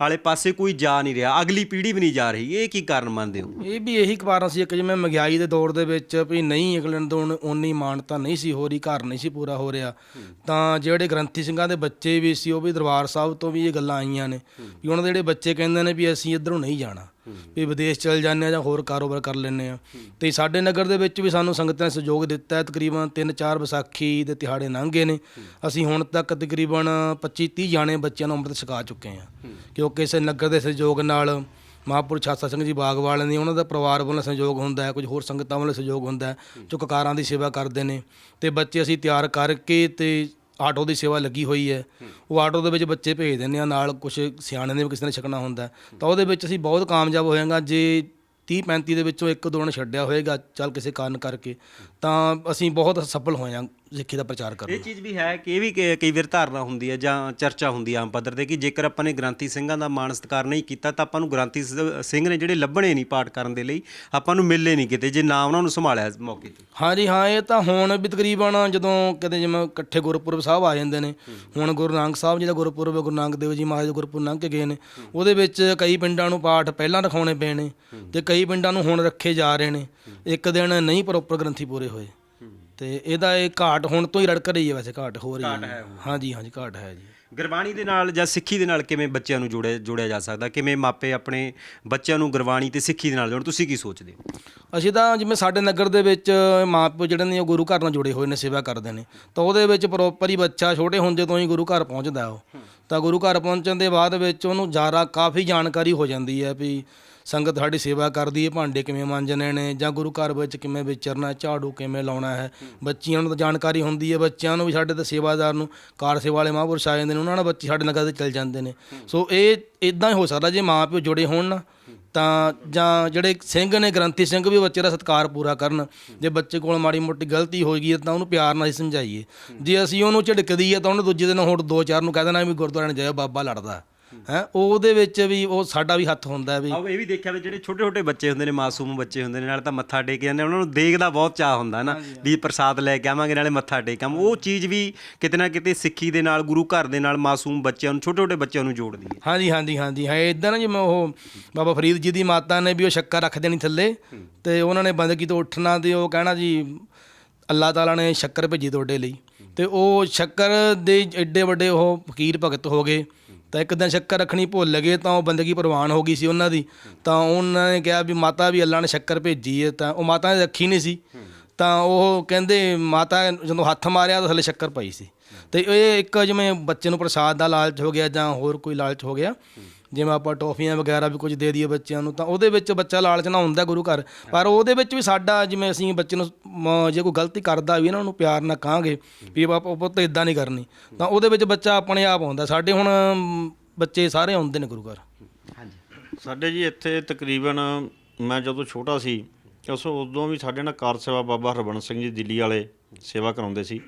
Speaker 1: ਵਾਲੇ ਪਾਸੇ ਕੋਈ ਜਾ ਨਹੀਂ ਰਿਹਾ ਅਗਲੀ ਪੀੜ੍ਹੀ ਵੀ ਨਹੀਂ ਜਾ ਰਹੀ ਇਹ ਕੀ ਕਾਰਨ ਮੰਨਦੇ ਹੋ?
Speaker 2: ਇਹ ਵੀ ਇਹੀ ਕਾਰਨ ਸੀ ਇੱਕ ਜਿਵੇਂ ਮਹਿੰਗਾਈ ਦੇ ਦੌਰ ਦੇ ਵਿੱਚ ਵੀ ਨਹੀਂ ਅਗਲੇ ਨੂੰ ਤਾਂ ਉਨੀ ਮਾਨਤਾ ਨਹੀਂ ਸੀ ਹੋ ਰਹੀ ਘਰ ਨਹੀਂ ਸੀ ਪੂਰਾ ਹੋ ਰਿਹਾ। ਤਾਂ ਜਿਹੜੇ ਗ੍ਰੰਥੀ ਸਿੰਘਾਂ ਦੇ ਬੱਚੇ ਵੀ ਸੀ, ਉਹ ਵੀ ਦਰਬਾਰ ਸਾਹਿਬ ਤੋਂ ਵੀ ਇਹ ਗੱਲਾਂ ਆਈਆਂ ਨੇ ਵੀ ਉਹਨਾਂ ਦੇ ਜਿਹੜੇ ਬੱਚੇ ਕਹਿੰਦੇ ਨੇ ਵੀ ਅਸੀਂ ਇੱਧਰੋਂ ਨਹੀਂ ਜਾਣਾ, ਵੀ ਵਿਦੇਸ਼ ਚਲ ਜਾਂਦੇ ਆ ਜਾਂ ਹੋਰ ਕਾਰੋਬਾਰ ਕਰ ਲੈਂਦੇ ਆ ਤੇ ਸਾਡੇ ਨਗਰ ਦੇ ਵਿੱਚ ਵੀ ਸਾਨੂੰ ਸੰਗਤਾਂ ਨੇ ਸਹਿਯੋਗ ਦਿੱਤਾ ਹੈ, ਤਕਰੀਬਨ 3-4 ਵਿਸਾਖੀ ਦੇ ਤਿਹਾੜੇ ਲੰਘੇ ਨੇ। ਅਸੀਂ ਹੁਣ ਤੱਕ ਤਕਰੀਬਨ 25-30 ਜਾਣੇ ਬੱਚਿਆਂ ਨੂੰ ਅੰਮ੍ਰਿਤ ਛਕਾ ਚੁੱਕੇ ਆ ਕਿਉਂਕਿ ਇਸ ਨਗਰ ਦੇ ਸਹਿਯੋਗ ਨਾਲ ਮਹਾਂਪੁਰ ਛਾਸਾ ਸਿੰਘ ਜੀ ਬਾਗਵਾਲ ਨੇ, ਉਹਨਾਂ ਦਾ ਪਰਿਵਾਰ ਵੱਲੋਂ ਸਹਿਯੋਗ ਹੁੰਦਾ ਹੈ, ਕੁਝ ਹੋਰ ਸੰਗਤਾਂ ਵੱਲੋਂ ਸਹਿਯੋਗ ਹੁੰਦਾ ਹੈ ਜੋ ਕਕਾਰਾਂ ਦੀ ਸੇਵਾ ਕਰਦੇ ਨੇ। ਤੇ ਬੱਚੇ ਅਸੀਂ ਤਿਆਰ ਕਰਕੇ ਤੇ ਆਟੋ ਦੀ ਸੇਵਾ ਲੱਗੀ ਹੋਈ ਹੈ। ਉਹ ਆਟੋ ਦੇ ਵਿੱਚ ਬੱਚੇ ਭੇਜ ਦਿੰਦੇ ਆ, ਨਾਲ ਕੁਝ ਸਿਆਣੇ ਨੇ ਵੀ ਕਿਸੇ ਨੇ ਛਕਣਾ ਹੁੰਦਾ ਤਾਂ ਉਹਦੇ ਵਿੱਚ ਅਸੀਂ ਬਹੁਤ ਕਾਮਯਾਬ ਹੋਏਗਾ, ਜੇ 30 35 ਦੇ ਵਿੱਚੋਂ ਇੱਕ ਦੋ ਨੇ ਛੱਡਿਆ ਹੋਏਗਾ, ਚੱਲ ਕਿਸੇ ਕਾਰਨ ਕਰਕੇ। ਤਾਂ ਅਸੀਂ ਬਹੁਤ ਸਫਲ ਹੋਏ ਹਾਂ ਸਿੱਖੀ ਦਾ ਪ੍ਰਚਾਰ ਕਰਨ
Speaker 1: ਇਹ ਚੀਜ਼ ਵੀ ਹੈ ਕਿ ਇਹ ਵੀ ਕਿ- ਕਈ ਵਾਰ ਧਾਰਨਾ ਹੁੰਦੀ ਹੈ ਜਾਂ ਚਰਚਾ ਹੁੰਦੀ ਹੈ ਆਮ ਪੱਧਰ ਤੇ ਕਿ ਜੇਕਰ ਆਪਾਂ ਨੇ ਗ੍ਰੰਥੀ ਸਿੰਘਾਂ ਦਾ ਮਾਣ ਸਤਿਕਾਰ ਨਹੀਂ ਕੀਤਾ ਤਾਂ ਆਪਾਂ ਨੂੰ ਗ੍ਰੰਥੀ ਸ- ਸਿੰਘ ਨੇ ਜਿਹੜੇ ਲੱਭਣੇ ਨਹੀਂ ਪਾਠ ਕਰਨ ਦੇ ਲਈ ਆਪਾਂ ਨੂੰ ਮਿਲਲੇ ਨਹੀਂ ਕਿਤੇ ਜੇ ਨਾ ਉਹਨਾਂ ਨੂੰ ਸੰਭਾਲਿਆ ਇਸ ਮੌਕੇ ਤੇ।
Speaker 2: ਹਾਂਜੀ ਹਾਂ ਇਹ ਤਾਂ ਹੁਣ ਵੀ ਤਕਰੀਬਨ ਜਦੋਂ ਕਿਤੇ ਜਿਵੇਂ ਇਕੱਠੇ ਗੁਰਪੁਰਬ ਸਾਹਿਬ ਆ ਜਾਂਦੇ ਨੇ ਹੁਣ ਗੁਰੂ ਨਾਨਕ ਸਾਹਿਬ ਜੀ ਦਾ ਗੁਰਪੁਰਬ ਹੈ, ਗੁਰੂ ਨਾਨਕ ਦੇਵ ਜੀ ਮਹਾਰਾਜ ਦਾ ਗੁਰਪੁਰਬ ਲੰਘ ਕੇ ਗਏ ਨੇ ਉਹਦੇ ਵਿੱਚ ਕਈ ਪਿੰਡਾਂ ਨੂੰ ਪਾਠ ਪਹਿਲਾਂ ਰਖਾਉਣੇ ਪਏ ਨੇ ਤੇ ਕਈ ਪਿੰਡਾਂ ਨੂੰ ਹੁਣ ਰੱਖੇ ਜਾ ਰਹੇ ਨੇ ਇੱਕ ਦਿਨ ਨਹੀਂ ਪ੍ਰੋਪਰ ਗ੍ਰੰਥੀ ਪੂਰੇ ਹੋਏ। ਤੇ ਇਹਦਾ ਇਹ ਘਾਟ ਹੁਣ ਤੋਂ ਹੀ ਰੜਕ ਰਹੀ ਹੈ ਵੈਸੇ ਘਾਟ ਹੋ ਰਹੀ ਹੈ ਹਾਂਜੀ ਹਾਂਜੀ ਘਾਟ ਹੈ ਜੀ।
Speaker 1: ਗੁਰਬਾਣੀ ਦੇ ਨਾਲ ਜਾਂ ਸਿੱਖੀ ਦੇ ਨਾਲ ਕਿਵੇਂ ਬੱਚਿਆਂ ਨੂੰ ਜੋੜਿਆ ਜੋੜਿਆ ਜਾ ਸਕਦਾ? ਕਿਵੇਂ ਮਾਪੇ ਆਪਣੇ ਬੱਚਿਆਂ ਨੂੰ ਗੁਰਬਾਣੀ ਤੇ ਸਿੱਖੀ ਦੇ ਨਾਲ ਜੋੜਨ? ਤੁਸੀਂ ਕੀ ਸੋਚਦੇ ਹੋ?
Speaker 2: ਅਸੀਂ ਤਾਂ ਜਿਵੇਂ ਸਾਡੇ ਨਗਰ ਦੇ ਵਿੱਚ ਮਾਪੇ ਜਿਹੜੇ ਨੇ ਉਹ ਗੁਰੂ ਘਰ ਨਾਲ ਜੁੜੇ ਹੋਏ ਨੇ ਸੇਵਾ ਕਰਦੇ ਨੇ। ਤਾਂ ਉਹਦੇ ਵਿੱਚ ਪ੍ਰੋਪਰ ਹੀ ਬੱਚਾ ਛੋਟੇ ਹੁੰਦੇ ਤੋਂ ਹੀ ਗੁਰੂ ਘਰ ਪਹੁੰਚਦਾ ਉਹ। ਤਾਂ ਗੁਰੂ ਘਰ ਪਹੁੰਚਣ ਦੇ ਬਾਅਦ ਵਿੱਚ ਉਹਨੂੰ ਜ਼ਿਆਦਾ ਕਾਫੀ ਜਾਣਕਾਰੀ ਹੋ ਜਾਂਦੀ ਹੈ ਵੀ ਸੰਗਤ ਸਾਡੀ ਸੇਵਾ ਕਰਦੀ ਹੈ, ਭਾਂਡੇ ਕਿਵੇਂ ਮਾਂਜਣੇ ਨੇ ਜਾਂ ਗੁਰੂ ਘਰ ਵਿੱਚ ਕਿਵੇਂ ਵਿਚਰਨਾ, ਝਾੜੂ ਕਿਵੇਂ ਲਾਉਣਾ ਹੈ। ਬੱਚਿਆਂ ਨੂੰ ਤਾਂ ਜਾਣਕਾਰੀ ਹੁੰਦੀ ਹੈ, ਬੱਚਿਆਂ ਨੂੰ ਵੀ ਸਾਡੇ ਤਾਂ ਸੇਵਾਦਾਰ ਨੂੰ, ਕਾਰ ਸੇਵਾ ਵਾਲੇ ਮਹਾਂਪੁਰਸ਼ ਆ ਜਾਂਦੇ ਨੇ, ਉਹਨਾਂ ਨਾਲ ਬੱਚੇ ਸਾਡੇ ਨਗਰ ਦੇ ਚਲ ਜਾਂਦੇ ਨੇ। ਸੋ ਇਹ ਇਦਾਂ ਹੀ ਹੋ ਸਕਦਾ, ਜੇ ਮਾਂ ਪਿਓ ਜੁੜੇ ਹੋਣ ਨਾ, ਤਾਂ ਜਾਂ ਜਿਹੜੇ ਸਿੰਘ ਨੇ, ਗ੍ਰੰਥੀ ਸਿੰਘ ਵੀ ਬੱਚੇ ਦਾ ਸਤਿਕਾਰ ਪੂਰਾ ਕਰਨ। ਜੇ ਬੱਚੇ ਕੋਲ ਮਾੜੀ ਮੋਟੀ ਗਲਤੀ ਹੋ ਗਈ ਹੈ, ਤਾਂ ਉਹਨੂੰ ਪਿਆਰ ਨਾਲ ਹੀ ਸਮਝਾਈਏ। ਜੇ ਅਸੀਂ ਉਹਨੂੰ ਝਿੜਕਦੀ ਹੈ, ਤਾਂ ਉਹਨੇ ਦੂਜੇ ਦਿਨ ਹੋਰ ਦੋ ਚਾਰ ਨੂੰ ਕਹਿ ਦੇਣਾ ਵੀ ਗੁਰਦੁਆਰੇ ਨੂੰ ਜਾਇਓ, ਬਾਬਾ ਲੜਦਾ। ਹੈ ਉਹਦੇ ਵਿੱਚ ਵੀ ਉਹ ਸਾਡਾ ਵੀ ਹੱਥ ਹੁੰਦਾ ਵੀ
Speaker 1: ਆਹ ਇਹ ਵੀ ਦੇਖਿਆ ਵੀ ਜਿਹੜੇ ਛੋਟੇ ਛੋਟੇ ਬੱਚੇ ਹੁੰਦੇ ਨੇ ਮਾਸੂਮ ਬੱਚੇ ਹੁੰਦੇ ਨੇ ਨਾਲ ਤਾਂ ਮੱਥਾ ਟੇਕ ਜਾਂਦੇ ਉਹਨਾਂ ਨੂੰ ਦੇਖਦਾ ਬਹੁਤ ਚਾਹ ਹੁੰਦਾ ਨਾ ਵੀ ਪ੍ਰਸਾਦ ਲੈ ਕੇ ਆਵਾਂਗੇ ਨਾਲੇ ਮੱਥਾ ਟੇਕਾਂ ਉਹ ਚੀਜ਼ ਵੀ ਕਿਤੇ ਨਾ ਕਿਤੇ ਸਿੱਖੀ ਦੇ ਨਾਲ ਗੁਰੂ ਘਰ ਦੇ ਨਾਲ ਮਾਸੂਮ ਬੱਚਿਆਂ ਨੂੰ ਛੋਟੇ ਛੋਟੇ ਬੱਚਿਆਂ ਨੂੰ ਜੋੜਦੀ ਹੈ।
Speaker 2: ਹਾਂਜੀ ਹਾਂਜੀ ਹਾਂਜੀ। ਹੈ ਇਦਾਂ ਨਾ ਜਿਵੇਂ ਉਹ ਬਾਬਾ ਫਰੀਦ ਜੀ ਦੀ ਮਾਤਾ ਨੇ ਵੀ ਉਹ ਸ਼ੱਕਰ ਰੱਖ ਦੇਣੀ ਥੱਲੇ ਤੇ ਉਹਨਾਂ ਨੇ ਬੰਦਗੀ ਤੋਂ ਉੱਠਣਾ ਤੇ ਉਹ ਕਹਿਣਾ ਜੀ ਅੱਲਾਹ ਤਾਲਾ ਨੇ ਸ਼ੱਕਰ ਭੇਜੀ ਤੁਹਾਡੇ ਲਈ। ਤੇ ਉਹ ਸ਼ੱਕਰ ਦੇ ਐਡੇ ਵੱਡੇ ਉਹ ਫਕੀਰ ਭਗਤ ਹੋ ਗਏ। ਤਾਂ ਇੱਕ ਦਿਨ ਸ਼ੱਕਰ ਰੱਖਣੀ ਭੁੱਲ ਗਏ, ਤਾਂ ਉਹ ਬੰਦਗੀ ਪ੍ਰਵਾਨ ਹੋ ਗਈ ਸੀ ਉਹਨਾਂ ਦੀ। ਤਾਂ ਉਹਨਾਂ ਨੇ ਕਿਹਾ ਵੀ ਮਾਤਾ ਵੀ ਅੱਲਾ ਨੇ ਸ਼ੱਕਰ ਭੇਜੀ ਹੈ ਤਾਂ ਉਹ ਮਾਤਾ ਨੇ ਰੱਖੀ ਨਹੀਂ ਸੀ। ਤਾਂ ਉਹ ਕਹਿੰਦੇ ਮਾਤਾ ਜਦੋਂ ਹੱਥ ਮਾਰਿਆ ਤਾਂ ਥੱਲੇ ਸ਼ੱਕਰ ਪਈ ਸੀ। ਤੇ ਇਹ ਇੱਕ ਜਿਵੇਂ ਬੱਚੇ ਨੂੰ ਪ੍ਰਸਾਦ ਦਾ ਲਾਲਚ ਹੋ ਗਿਆ ਜਾਂ ਹੋਰ ਕੋਈ ਲਾਲਚ ਹੋ ਗਿਆ ਜਿਵੇਂ ਆਪਾਂ ਟੌਫੀਆਂ ਵਗੈਰਾ ਵੀ ਕੁਝ ਦੇ ਦਈਏ ਬੱਚਿਆਂ ਨੂੰ ਤਾਂ ਉਹਦੇ ਵਿੱਚ ਬੱਚਾ ਲਾਲਚ ਨਾ ਹੁੰਦਾ ਗੁਰੂ ਘਰ। ਪਰ ਉਹਦੇ ਵਿੱਚ ਵੀ ਸਾਡਾ ਜਿਵੇਂ ਅਸੀਂ ਬੱਚੇ ਨੂੰ ਮ- ਜੇ ਕੋਈ ਗਲਤੀ ਕਰਦਾ ਵੀ ਇਹਨਾਂ ਨੂੰ ਪਿਆਰ ਨਾਲ ਕਹਾਂਗੇ ਵੀ ਬਾਪਾ ਪੁੱਤ ਇਦਾਂ ਨਹੀਂ ਕਰਨੀ ਤਾਂ ਉਹਦੇ ਵਿੱਚ ਬੱਚਾ ਆਪਣੇ ਆਪ ਆਉਂਦਾ। ਸਾਡੇ ਹੁਣ ਬੱਚੇ ਸਾਰੇ ਆਉਂਦੇ ਨੇ ਗੁਰੂ ਘਰ।
Speaker 3: ਸਾਡੇ ਜੀ ਇੱਥੇ ਤਕਰੀਬਨ ਮੈਂ ਜਦੋਂ ਛੋਟਾ ਸੀ ਉਸ ਉਦੋਂ ਵੀ ਸਾਡੇ ਨਾਲ ਕਾਰ ਸੇਵਾ ਬਾਬਾ ਹਰਬੰਸ ਸਿੰਘ ਜੀ ਦਿੱਲੀ ਵਾਲੇ ਸੇਵਾ ਕਰਾਉਂਦੇ ਸੀ।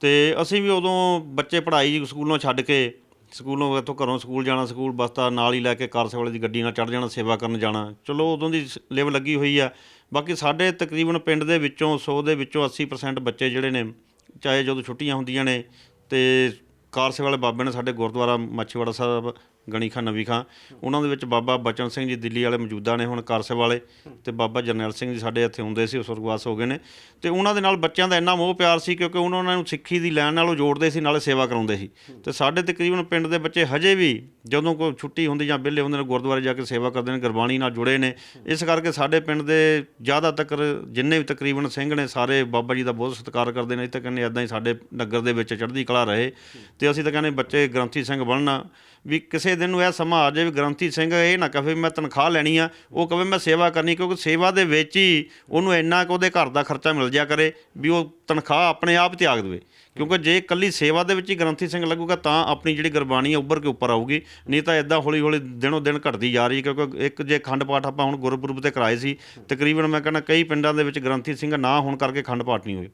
Speaker 3: ਤੇ ਅਸੀਂ ਵੀ ਉਦੋਂ ਬੱਚੇ ਪੜ੍ਹਾਈ ਸਕੂਲੋਂ ਛੱਡ ਕੇ ਸਕੂਲੋਂ ਇੱਥੋਂ ਘਰੋਂ ਸਕੂਲ ਜਾਣਾ, ਸਕੂਲ ਬੱਸ ਦਾ ਨਾਲ ਹੀ ਲੈ ਕੇ ਕਾਰ ਸੇਵਾ ਵਾਲੇ ਦੀ ਗੱਡੀ ਨਾਲ ਚੜ੍ਹ ਜਾਣਾ, ਸੇਵਾ ਕਰਨ ਜਾਣਾ। ਚਲੋ ਉਦੋਂ ਦੀ ਲਿਵ ਲੱਗੀ ਹੋਈ ਆ। ਬਾਕੀ ਸਾਡੇ ਤਕਰੀਬਨ ਪਿੰਡ ਦੇ ਵਿੱਚੋਂ 100 ਦੇ ਵਿੱਚੋਂ 80% ਬੱਚੇ ਜਿਹੜੇ ਨੇ, ਚਾਹੇ ਜਦੋਂ ਛੁੱਟੀਆਂ ਹੁੰਦੀਆਂ ਨੇ ਤੇ ਕਾਰ ਸੇਵਾ ਵਾਲੇ ਬਾਬੇ ਨੇ ਸਾਡੇ ਗੁਰਦੁਆਰਾ ਮੱਛੀਵਾੜਾ ਸਾਹਿਬ ਗਣੀ ਖਾਂ, ਨਵੀ ਖਾਂ। ਉਹਨਾਂ ਦੇ ਵਿੱਚ ਬਾਬਾ ਬਚਨ ਸਿੰਘ ਜੀ ਦਿੱਲੀ ਵਾਲੇ ਮੌਜੂਦਾ ਨੇ, ਹੁਣ ਕਾਰ ਵਾਲੇ ਤੇ ਬਾਬਾ ਜਰਨੈਲ ਸਿੰਘ ਜੀ ਸਾਡੇ ਇੱਥੇ ਹੁੰਦੇ ਸੀ, ਉਹ ਸੁਰਗਵਾਸ ਹੋ ਗਏ ਨੇ। ਤੇ ਉਹਨਾਂ ਦੇ ਨਾਲ ਬੱਚਿਆਂ ਦਾ ਇੰਨਾ ਮੋਹ ਪਿਆਰ ਸੀ ਕਿਉਂਕਿ ਉਹਨਾਂ ਨੂੰ ਸਿੱਖੀ ਦੀ ਲੈਣ ਨਾਲ ਉਹ ਜੋੜਦੇ ਸੀ, ਨਾਲੇ ਸੇਵਾ ਕਰਾਉਂਦੇ ਸੀ। ਤੇ ਸਾਡੇ ਤਕਰੀਬਨ ਪਿੰਡ ਦੇ ਬੱਚੇ ਹਜੇ ਵੀ ਜਦੋਂ ਕੋਈ ਛੁੱਟੀ ਹੁੰਦੀ ਜਾਂ ਵਿਹਲੇ ਹੁੰਦੇ ਨੇ, ਗੁਰਦੁਆਰੇ ਜਾ ਕੇ ਸੇਵਾ ਕਰਦੇ ਨੇ, ਗੁਰਬਾਣੀ ਨਾਲ ਜੁੜੇ ਨੇ। ਇਸ ਕਰਕੇ ਸਾਡੇ ਪਿੰਡ ਦੇ ਜ਼ਿਆਦਾ ਤੱਕ ਜਿੰਨੇ ਵੀ ਤਕਰੀਬਨ ਸਿੰਘ ਨੇ, ਸਾਰੇ ਬਾਬਾ ਜੀ ਦਾ ਬਹੁਤ ਸਤਿਕਾਰ ਕਰਦੇ ਨੇ। ਇਹ ਤਾਂ ਕਹਿੰਦੇ ਇਦਾਂ ਹੀ ਸਾਡੇ ਨਗਰ ਦੇ ਵਿੱਚ ਚੜ੍ਹਦੀ ਕਲਾ ਰਹੇ। ਤੇ ਅਸੀਂ ਤਾਂ ਕਹਿੰਦੇ ਬੱਚੇ ਗ੍ਰੰਥੀ ਸਿੰਘ ਬਣਨਾ ਵੀ ਕਿਸੇ ਦਿਨ ਨੂੰ ਇਹ ਸਮਾਂ ਆ ਜਾਵੇ ਵੀ ਗ੍ਰੰਥੀ ਸਿੰਘ ਇਹ ਨਾ ਕਹੇ ਮੈਂ ਤਨਖਾਹ ਲੈਣੀ ਆ, ਉਹ ਕਹੇ ਮੈਂ ਸੇਵਾ ਕਰਨੀ, ਕਿਉਂਕਿ ਸੇਵਾ ਦੇ ਵਿੱਚ ਹੀ ਉਹਨੂੰ ਇੰਨਾ ਕੁ ਉਹਦੇ ਘਰ ਦਾ ਖਰਚਾ ਮਿਲ ਜਾ ਕਰੇ ਵੀ ਉਹ ਤਨਖਾਹ ਆਪਣੇ ਆਪ ਤਿਆਗ ਦੇਵੇ। ਕਿਉਂਕਿ ਜੇ ਇਕੱਲੀ ਸੇਵਾ ਦੇ ਵਿੱਚ ਹੀ ਗ੍ਰੰਥੀ ਸਿੰਘ ਲੱਗੂਗਾ, ਤਾਂ ਆਪਣੀ ਜਿਹੜੀ ਗੁਰਬਾਣੀ ਆ ਉੱਭਰ ਕੇ ਉੱਪਰ ਆਊਗੀ, ਨਹੀਂ ਤਾਂ ਇਦਾਂ ਹੌਲੀ ਹੌਲੀ ਦਿਨੋਂ ਦਿਨ ਘਟਦੀ ਜਾ ਰਹੀ ਹੈ, ਕਿਉਂਕਿ ਇੱਕ ਜੇ ਖੰਡ ਪਾਠ ਆਪਾਂ ਹੁਣ ਗੁਰਪੁਰਬ ਤੇ ਕਰਾਏ ਸੀ, ਤਕਰੀਬਨ ਮੈਂ ਕਹਿੰਦਾ ਕਈ ਪਿੰਡਾਂ ਦੇ ਵਿੱਚ ਗ੍ਰੰਥੀ ਸਿੰਘ ਨਾ ਹੋਣ ਕਰਕੇ ਖੰਡ ਪਾਠ ਨਹੀਂ ਹੋਏ।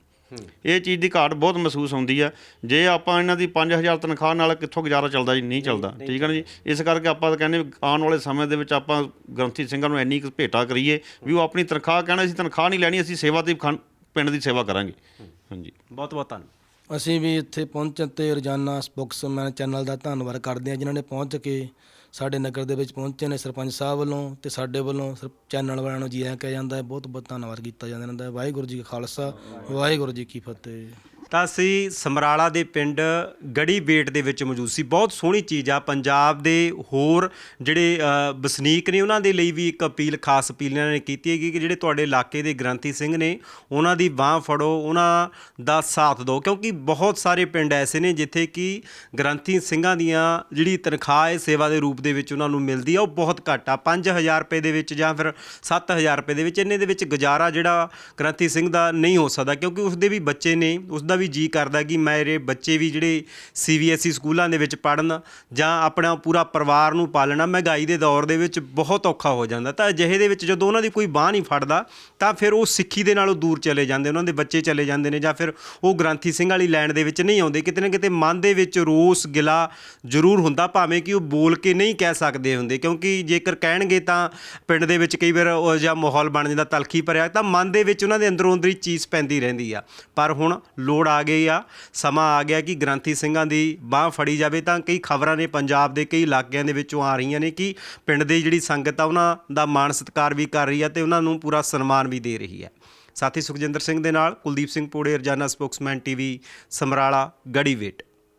Speaker 3: ਇਹ ਚੀਜ਼ ਦੀ ਘਾਟ ਬਹੁਤ ਮਹਿਸੂਸ ਹੁੰਦੀ ਆ। ਜੇ ਆਪਾਂ ਇਹਨਾਂ ਦੀ 5000 ਤਨਖਾਹ ਨਾਲ ਕਿੱਥੋਂ ਗੁਜ਼ਾਰਾ ਚੱਲਦਾ ਜੀ ਨਹੀਂ ਚੱਲਦਾ। ਠੀਕ ਹੈ ਨਾ ਜੀ? ਇਸ ਕਰਕੇ ਆਪਾਂ ਤਾਂ ਕਹਿੰਦੇ ਆਉਣ ਵਾਲੇ ਸਮੇਂ ਦੇ ਵਿੱਚ ਆਪਾਂ ਗ੍ਰੰਥੀ ਸਿੰਘਾਂ ਨੂੰ ਇੰਨੀ ਕੁ ਭੇਟਾ ਕਰੀਏ ਵੀ ਉਹ ਆਪਣੀ ਤਨਖਾਹ ਕਹਿਣਾ ਅਸੀਂ ਤਨਖਾਹ ਨਹੀਂ ਲੈਣੀ ਅਸੀਂ ਸੇਵਾ ਦੀ ਪਿੰਡ ਦੀ ਸੇਵਾ ਕਰਾਂਗੇ। ਹਾਂਜੀ।
Speaker 1: ਬਹੁਤ ਬਹੁਤ ਧੰਨਵਾਦ।
Speaker 2: ਅਸੀਂ ਵੀ ਇੱਥੇ ਪਹੁੰਚਣ ਤੇ ਰੋਜ਼ਾਨਾ ਸਪੋਕਸਮੈਨ ਚੈਨਲ ਦਾ ਧੰਨਵਾਦ ਕਰਦੇ ਹਾਂ ਜਿਨ੍ਹਾਂ ਨੇ ਪਹੁੰਚ ਕੇ ਸਾਡੇ ਨਗਰ ਦੇ ਵਿੱਚ ਪਹੁੰਚੇ ਨੇ ਸਰਪੰਚ ਸਾਹਿਬ ਵੱਲੋਂ ਤੇ ਸਾਡੇ ਵੱਲੋਂ ਸਰ- ਚੈਨਲ ਵਾਲਿਆਂ ਨੂੰ ਜੀ ਆਇਆਂ ਕਿਹਾ ਜਾਂਦਾ ਹੈ, ਬਹੁਤ ਬਹੁਤ ਧੰਨਵਾਦ ਕੀਤਾ ਜਾਂਦਾ ਇਹਨਾਂ ਵਾਹਿਗੁਰੂ ਜੀ ਕਾ ਖਾਲਸਾ, ਵਾਹਿਗੁਰੂ ਜੀ ਕੀ ਫਤਿਹ।
Speaker 1: ਤਾਂ ਅਸੀਂ ਸਮਰਾਲਾ ਦੇ ਪਿੰਡ ਗੜੀ ਬੇਟ ਦੇ ਵਿੱਚ ਮੌਜੂਦ ਸੀ। ਬਹੁਤ ਸੋਹਣੀ ਚੀਜ਼ ਆ। ਪੰਜਾਬ ਦੇ ਹੋਰ ਜਿਹੜੇ ਵਸਨੀਕ ਨੇ ਉਹਨਾਂ ਦੇ ਲਈ ਵੀ ਇੱਕ ਅਪੀਲ, ਖਾਸ ਅਪੀਲ ਇਹਨਾਂ ਨੇ ਕੀਤੀ ਹੈਗੀ ਕਿ ਜਿਹੜੇ ਤੁਹਾਡੇ ਇਲਾਕੇ ਦੇ ਗ੍ਰੰਥੀ ਸਿੰਘ ਨੇ, ਉਹਨਾਂ ਦੀ ਬਾਹ ਫੜੋ, ਉਹਨਾਂ ਦਾ ਸਾਥ ਦਿਓ। ਕਿਉਂਕਿ ਬਹੁਤ ਸਾਰੇ ਪਿੰਡ ਐਸੇ ਨੇ ਜਿੱਥੇ ਕਿ ਗ੍ਰੰਥੀ ਸਿੰਘਾਂ ਦੀਆਂ ਜਿਹੜੀ ਤਨਖਾਹ ਹੈ ਸੇਵਾ ਦੇ ਰੂਪ ਦੇ ਵਿੱਚ ਉਹਨਾਂ ਨੂੰ ਮਿਲਦੀ ਆ, ਉਹ ਬਹੁਤ ਘੱਟ ਆ। 5000 ਰੁਪਏ ਦੇ ਵਿੱਚ ਜਾਂ ਫਿਰ 7000 ਰੁਪਏ ਦੇ ਵਿੱਚ, ਇੰਨੇ ਦੇ ਵਿੱਚ ਗੁਜ਼ਾਰਾ ਜਿਹੜਾ ਗ੍ਰੰਥੀ ਸਿੰਘ ਦਾ ਨਹੀਂ ਹੋ ਸਕਦਾ। ਕਿਉਂਕਿ ਉਸਦੇ ਵੀ ਬੱਚੇ ਨੇ, ਉਸਦਾ ਵੀ ਜੀ ਕਰਦਾ ਕਿ ਮੇਰੇ ਬੱਚੇ ਵੀ ਜਿਹੜੇ ਸੀਬੀਐਸਈ ਸਕੂਲਾਂ ਦੇ ਵਿੱਚ ਪੜਨ ਜਾਂ ਆਪਣਾ ਪੂਰਾ ਪਰਿਵਾਰ ਨੂੰ ਪਾਲਣਾ ਮਹਿੰਗਾਈ ਦੇ ਦੌਰ ਦੇ ਵਿੱਚ ਬਹੁਤ ਔਖਾ ਹੋ ਜਾਂਦਾ। ਤਾਂ ਅਜਿਹੇ ਦੇ ਵਿੱਚ ਜਦੋਂ ਉਹਨਾਂ ਦੀ ਕੋਈ ਬਾਹ ਨਹੀਂ ਫੜਦਾ, ਤਾਂ ਫਿਰ ਉਹ ਸਿੱਖੀ ਦੇ ਨਾਲੋਂ ਦੂਰ ਚਲੇ ਜਾਂਦੇ, ਉਹਨਾਂ ਦੇ ਬੱਚੇ ਚਲੇ ਜਾਂਦੇ ਨੇ ਜਾਂ ਫਿਰ ਉਹ ਗ੍ਰੰਥੀ ਸਿੰਘ ਵਾਲੀ ਲਾਈਨ ਦੇ ਵਿੱਚ ਨਹੀਂ ਆਉਂਦੇ। ਕਿਤੇ ਨਾ ਕਿਤੇ ਮਨ ਦੇ ਵਿੱਚ ਰੋਸ, ਗਿਲਾ ਜ਼ਰੂਰ ਹੁੰਦਾ, ਭਾਵੇਂ ਕਿ ਉਹ ਬੋਲ ਕੇ ਨਹੀਂ ਕਹਿ ਸਕਦੇ ਹੁੰਦੇ। ਕਿਉਂਕਿ ਜੇਕਰ ਕਹਿਣਗੇ ਤਾਂ ਪਿੰਡ ਦੇ ਵਿੱਚ ਕਈ ਵਾਰ ਉਹ ਜਿਹਾ ਮਾਹੌਲ ਬਣ ਜਾਂਦਾ, ਤਲਖੀ ਭਰਿਆ, ਤਾਂ ਮਨ ਦੇ ਵਿੱਚ ਉਹਨਾਂ ਦੇ ਅੰਦਰੋਂ ਅੰਦਰੀ ਚੀਜ਼ ਪੈਂਦੀ ਰਹਿੰਦੀ ਆ। ਪਰ ਹੁਣ ਲੋੜ ਆ ਗਈ ਆ, ਸਮਾਂ ਆ ਗਿਆ ਕਿ ਗ੍ਰੰਥੀ ਸਿੰਘਾਂ ਦੀ ਬਾਹ ਫੜੀ ਜਾਵੇ, ਤਾਂ ਕਈ ਖਬਰਾਂ ਨੇ ਪੰਜਾਬ ਦੇ ਕਈ ਇਲਾਕਿਆਂ ਦੇ ਵਿੱਚੋਂ ਆ ਰਹੀਆਂ ਨੇ ਕਿ ਪਿੰਡ ਦੀ ਜਿਹੜੀ ਸੰਗਤ ਆ, ਉਹਨਾਂ ਦਾ ਮਾਣ ਸਤਿਕਾਰ ਵੀ ਕਰ ਰਹੀ ਆ ਤੇ ਉਹਨਾਂ ਨੂੰ ਪੂਰਾ ਸਨਮਾਨ ਵੀ ਦੇ ਰਹੀ ਹੈ। ਸਾਥੀ ਸੁਖਜਿੰਦਰ ਸਿੰਘ ਦੇ ਨਾਲ ਕੁਲਦੀਪ ਸਿੰਘ ਪੋੜੇ, ਰਜਾਨਾ ਸਪੋਕਸਮੈਨ ਟੀਵੀ, ਸਮਰਾਲਾ ਗੜੀਵੇਟ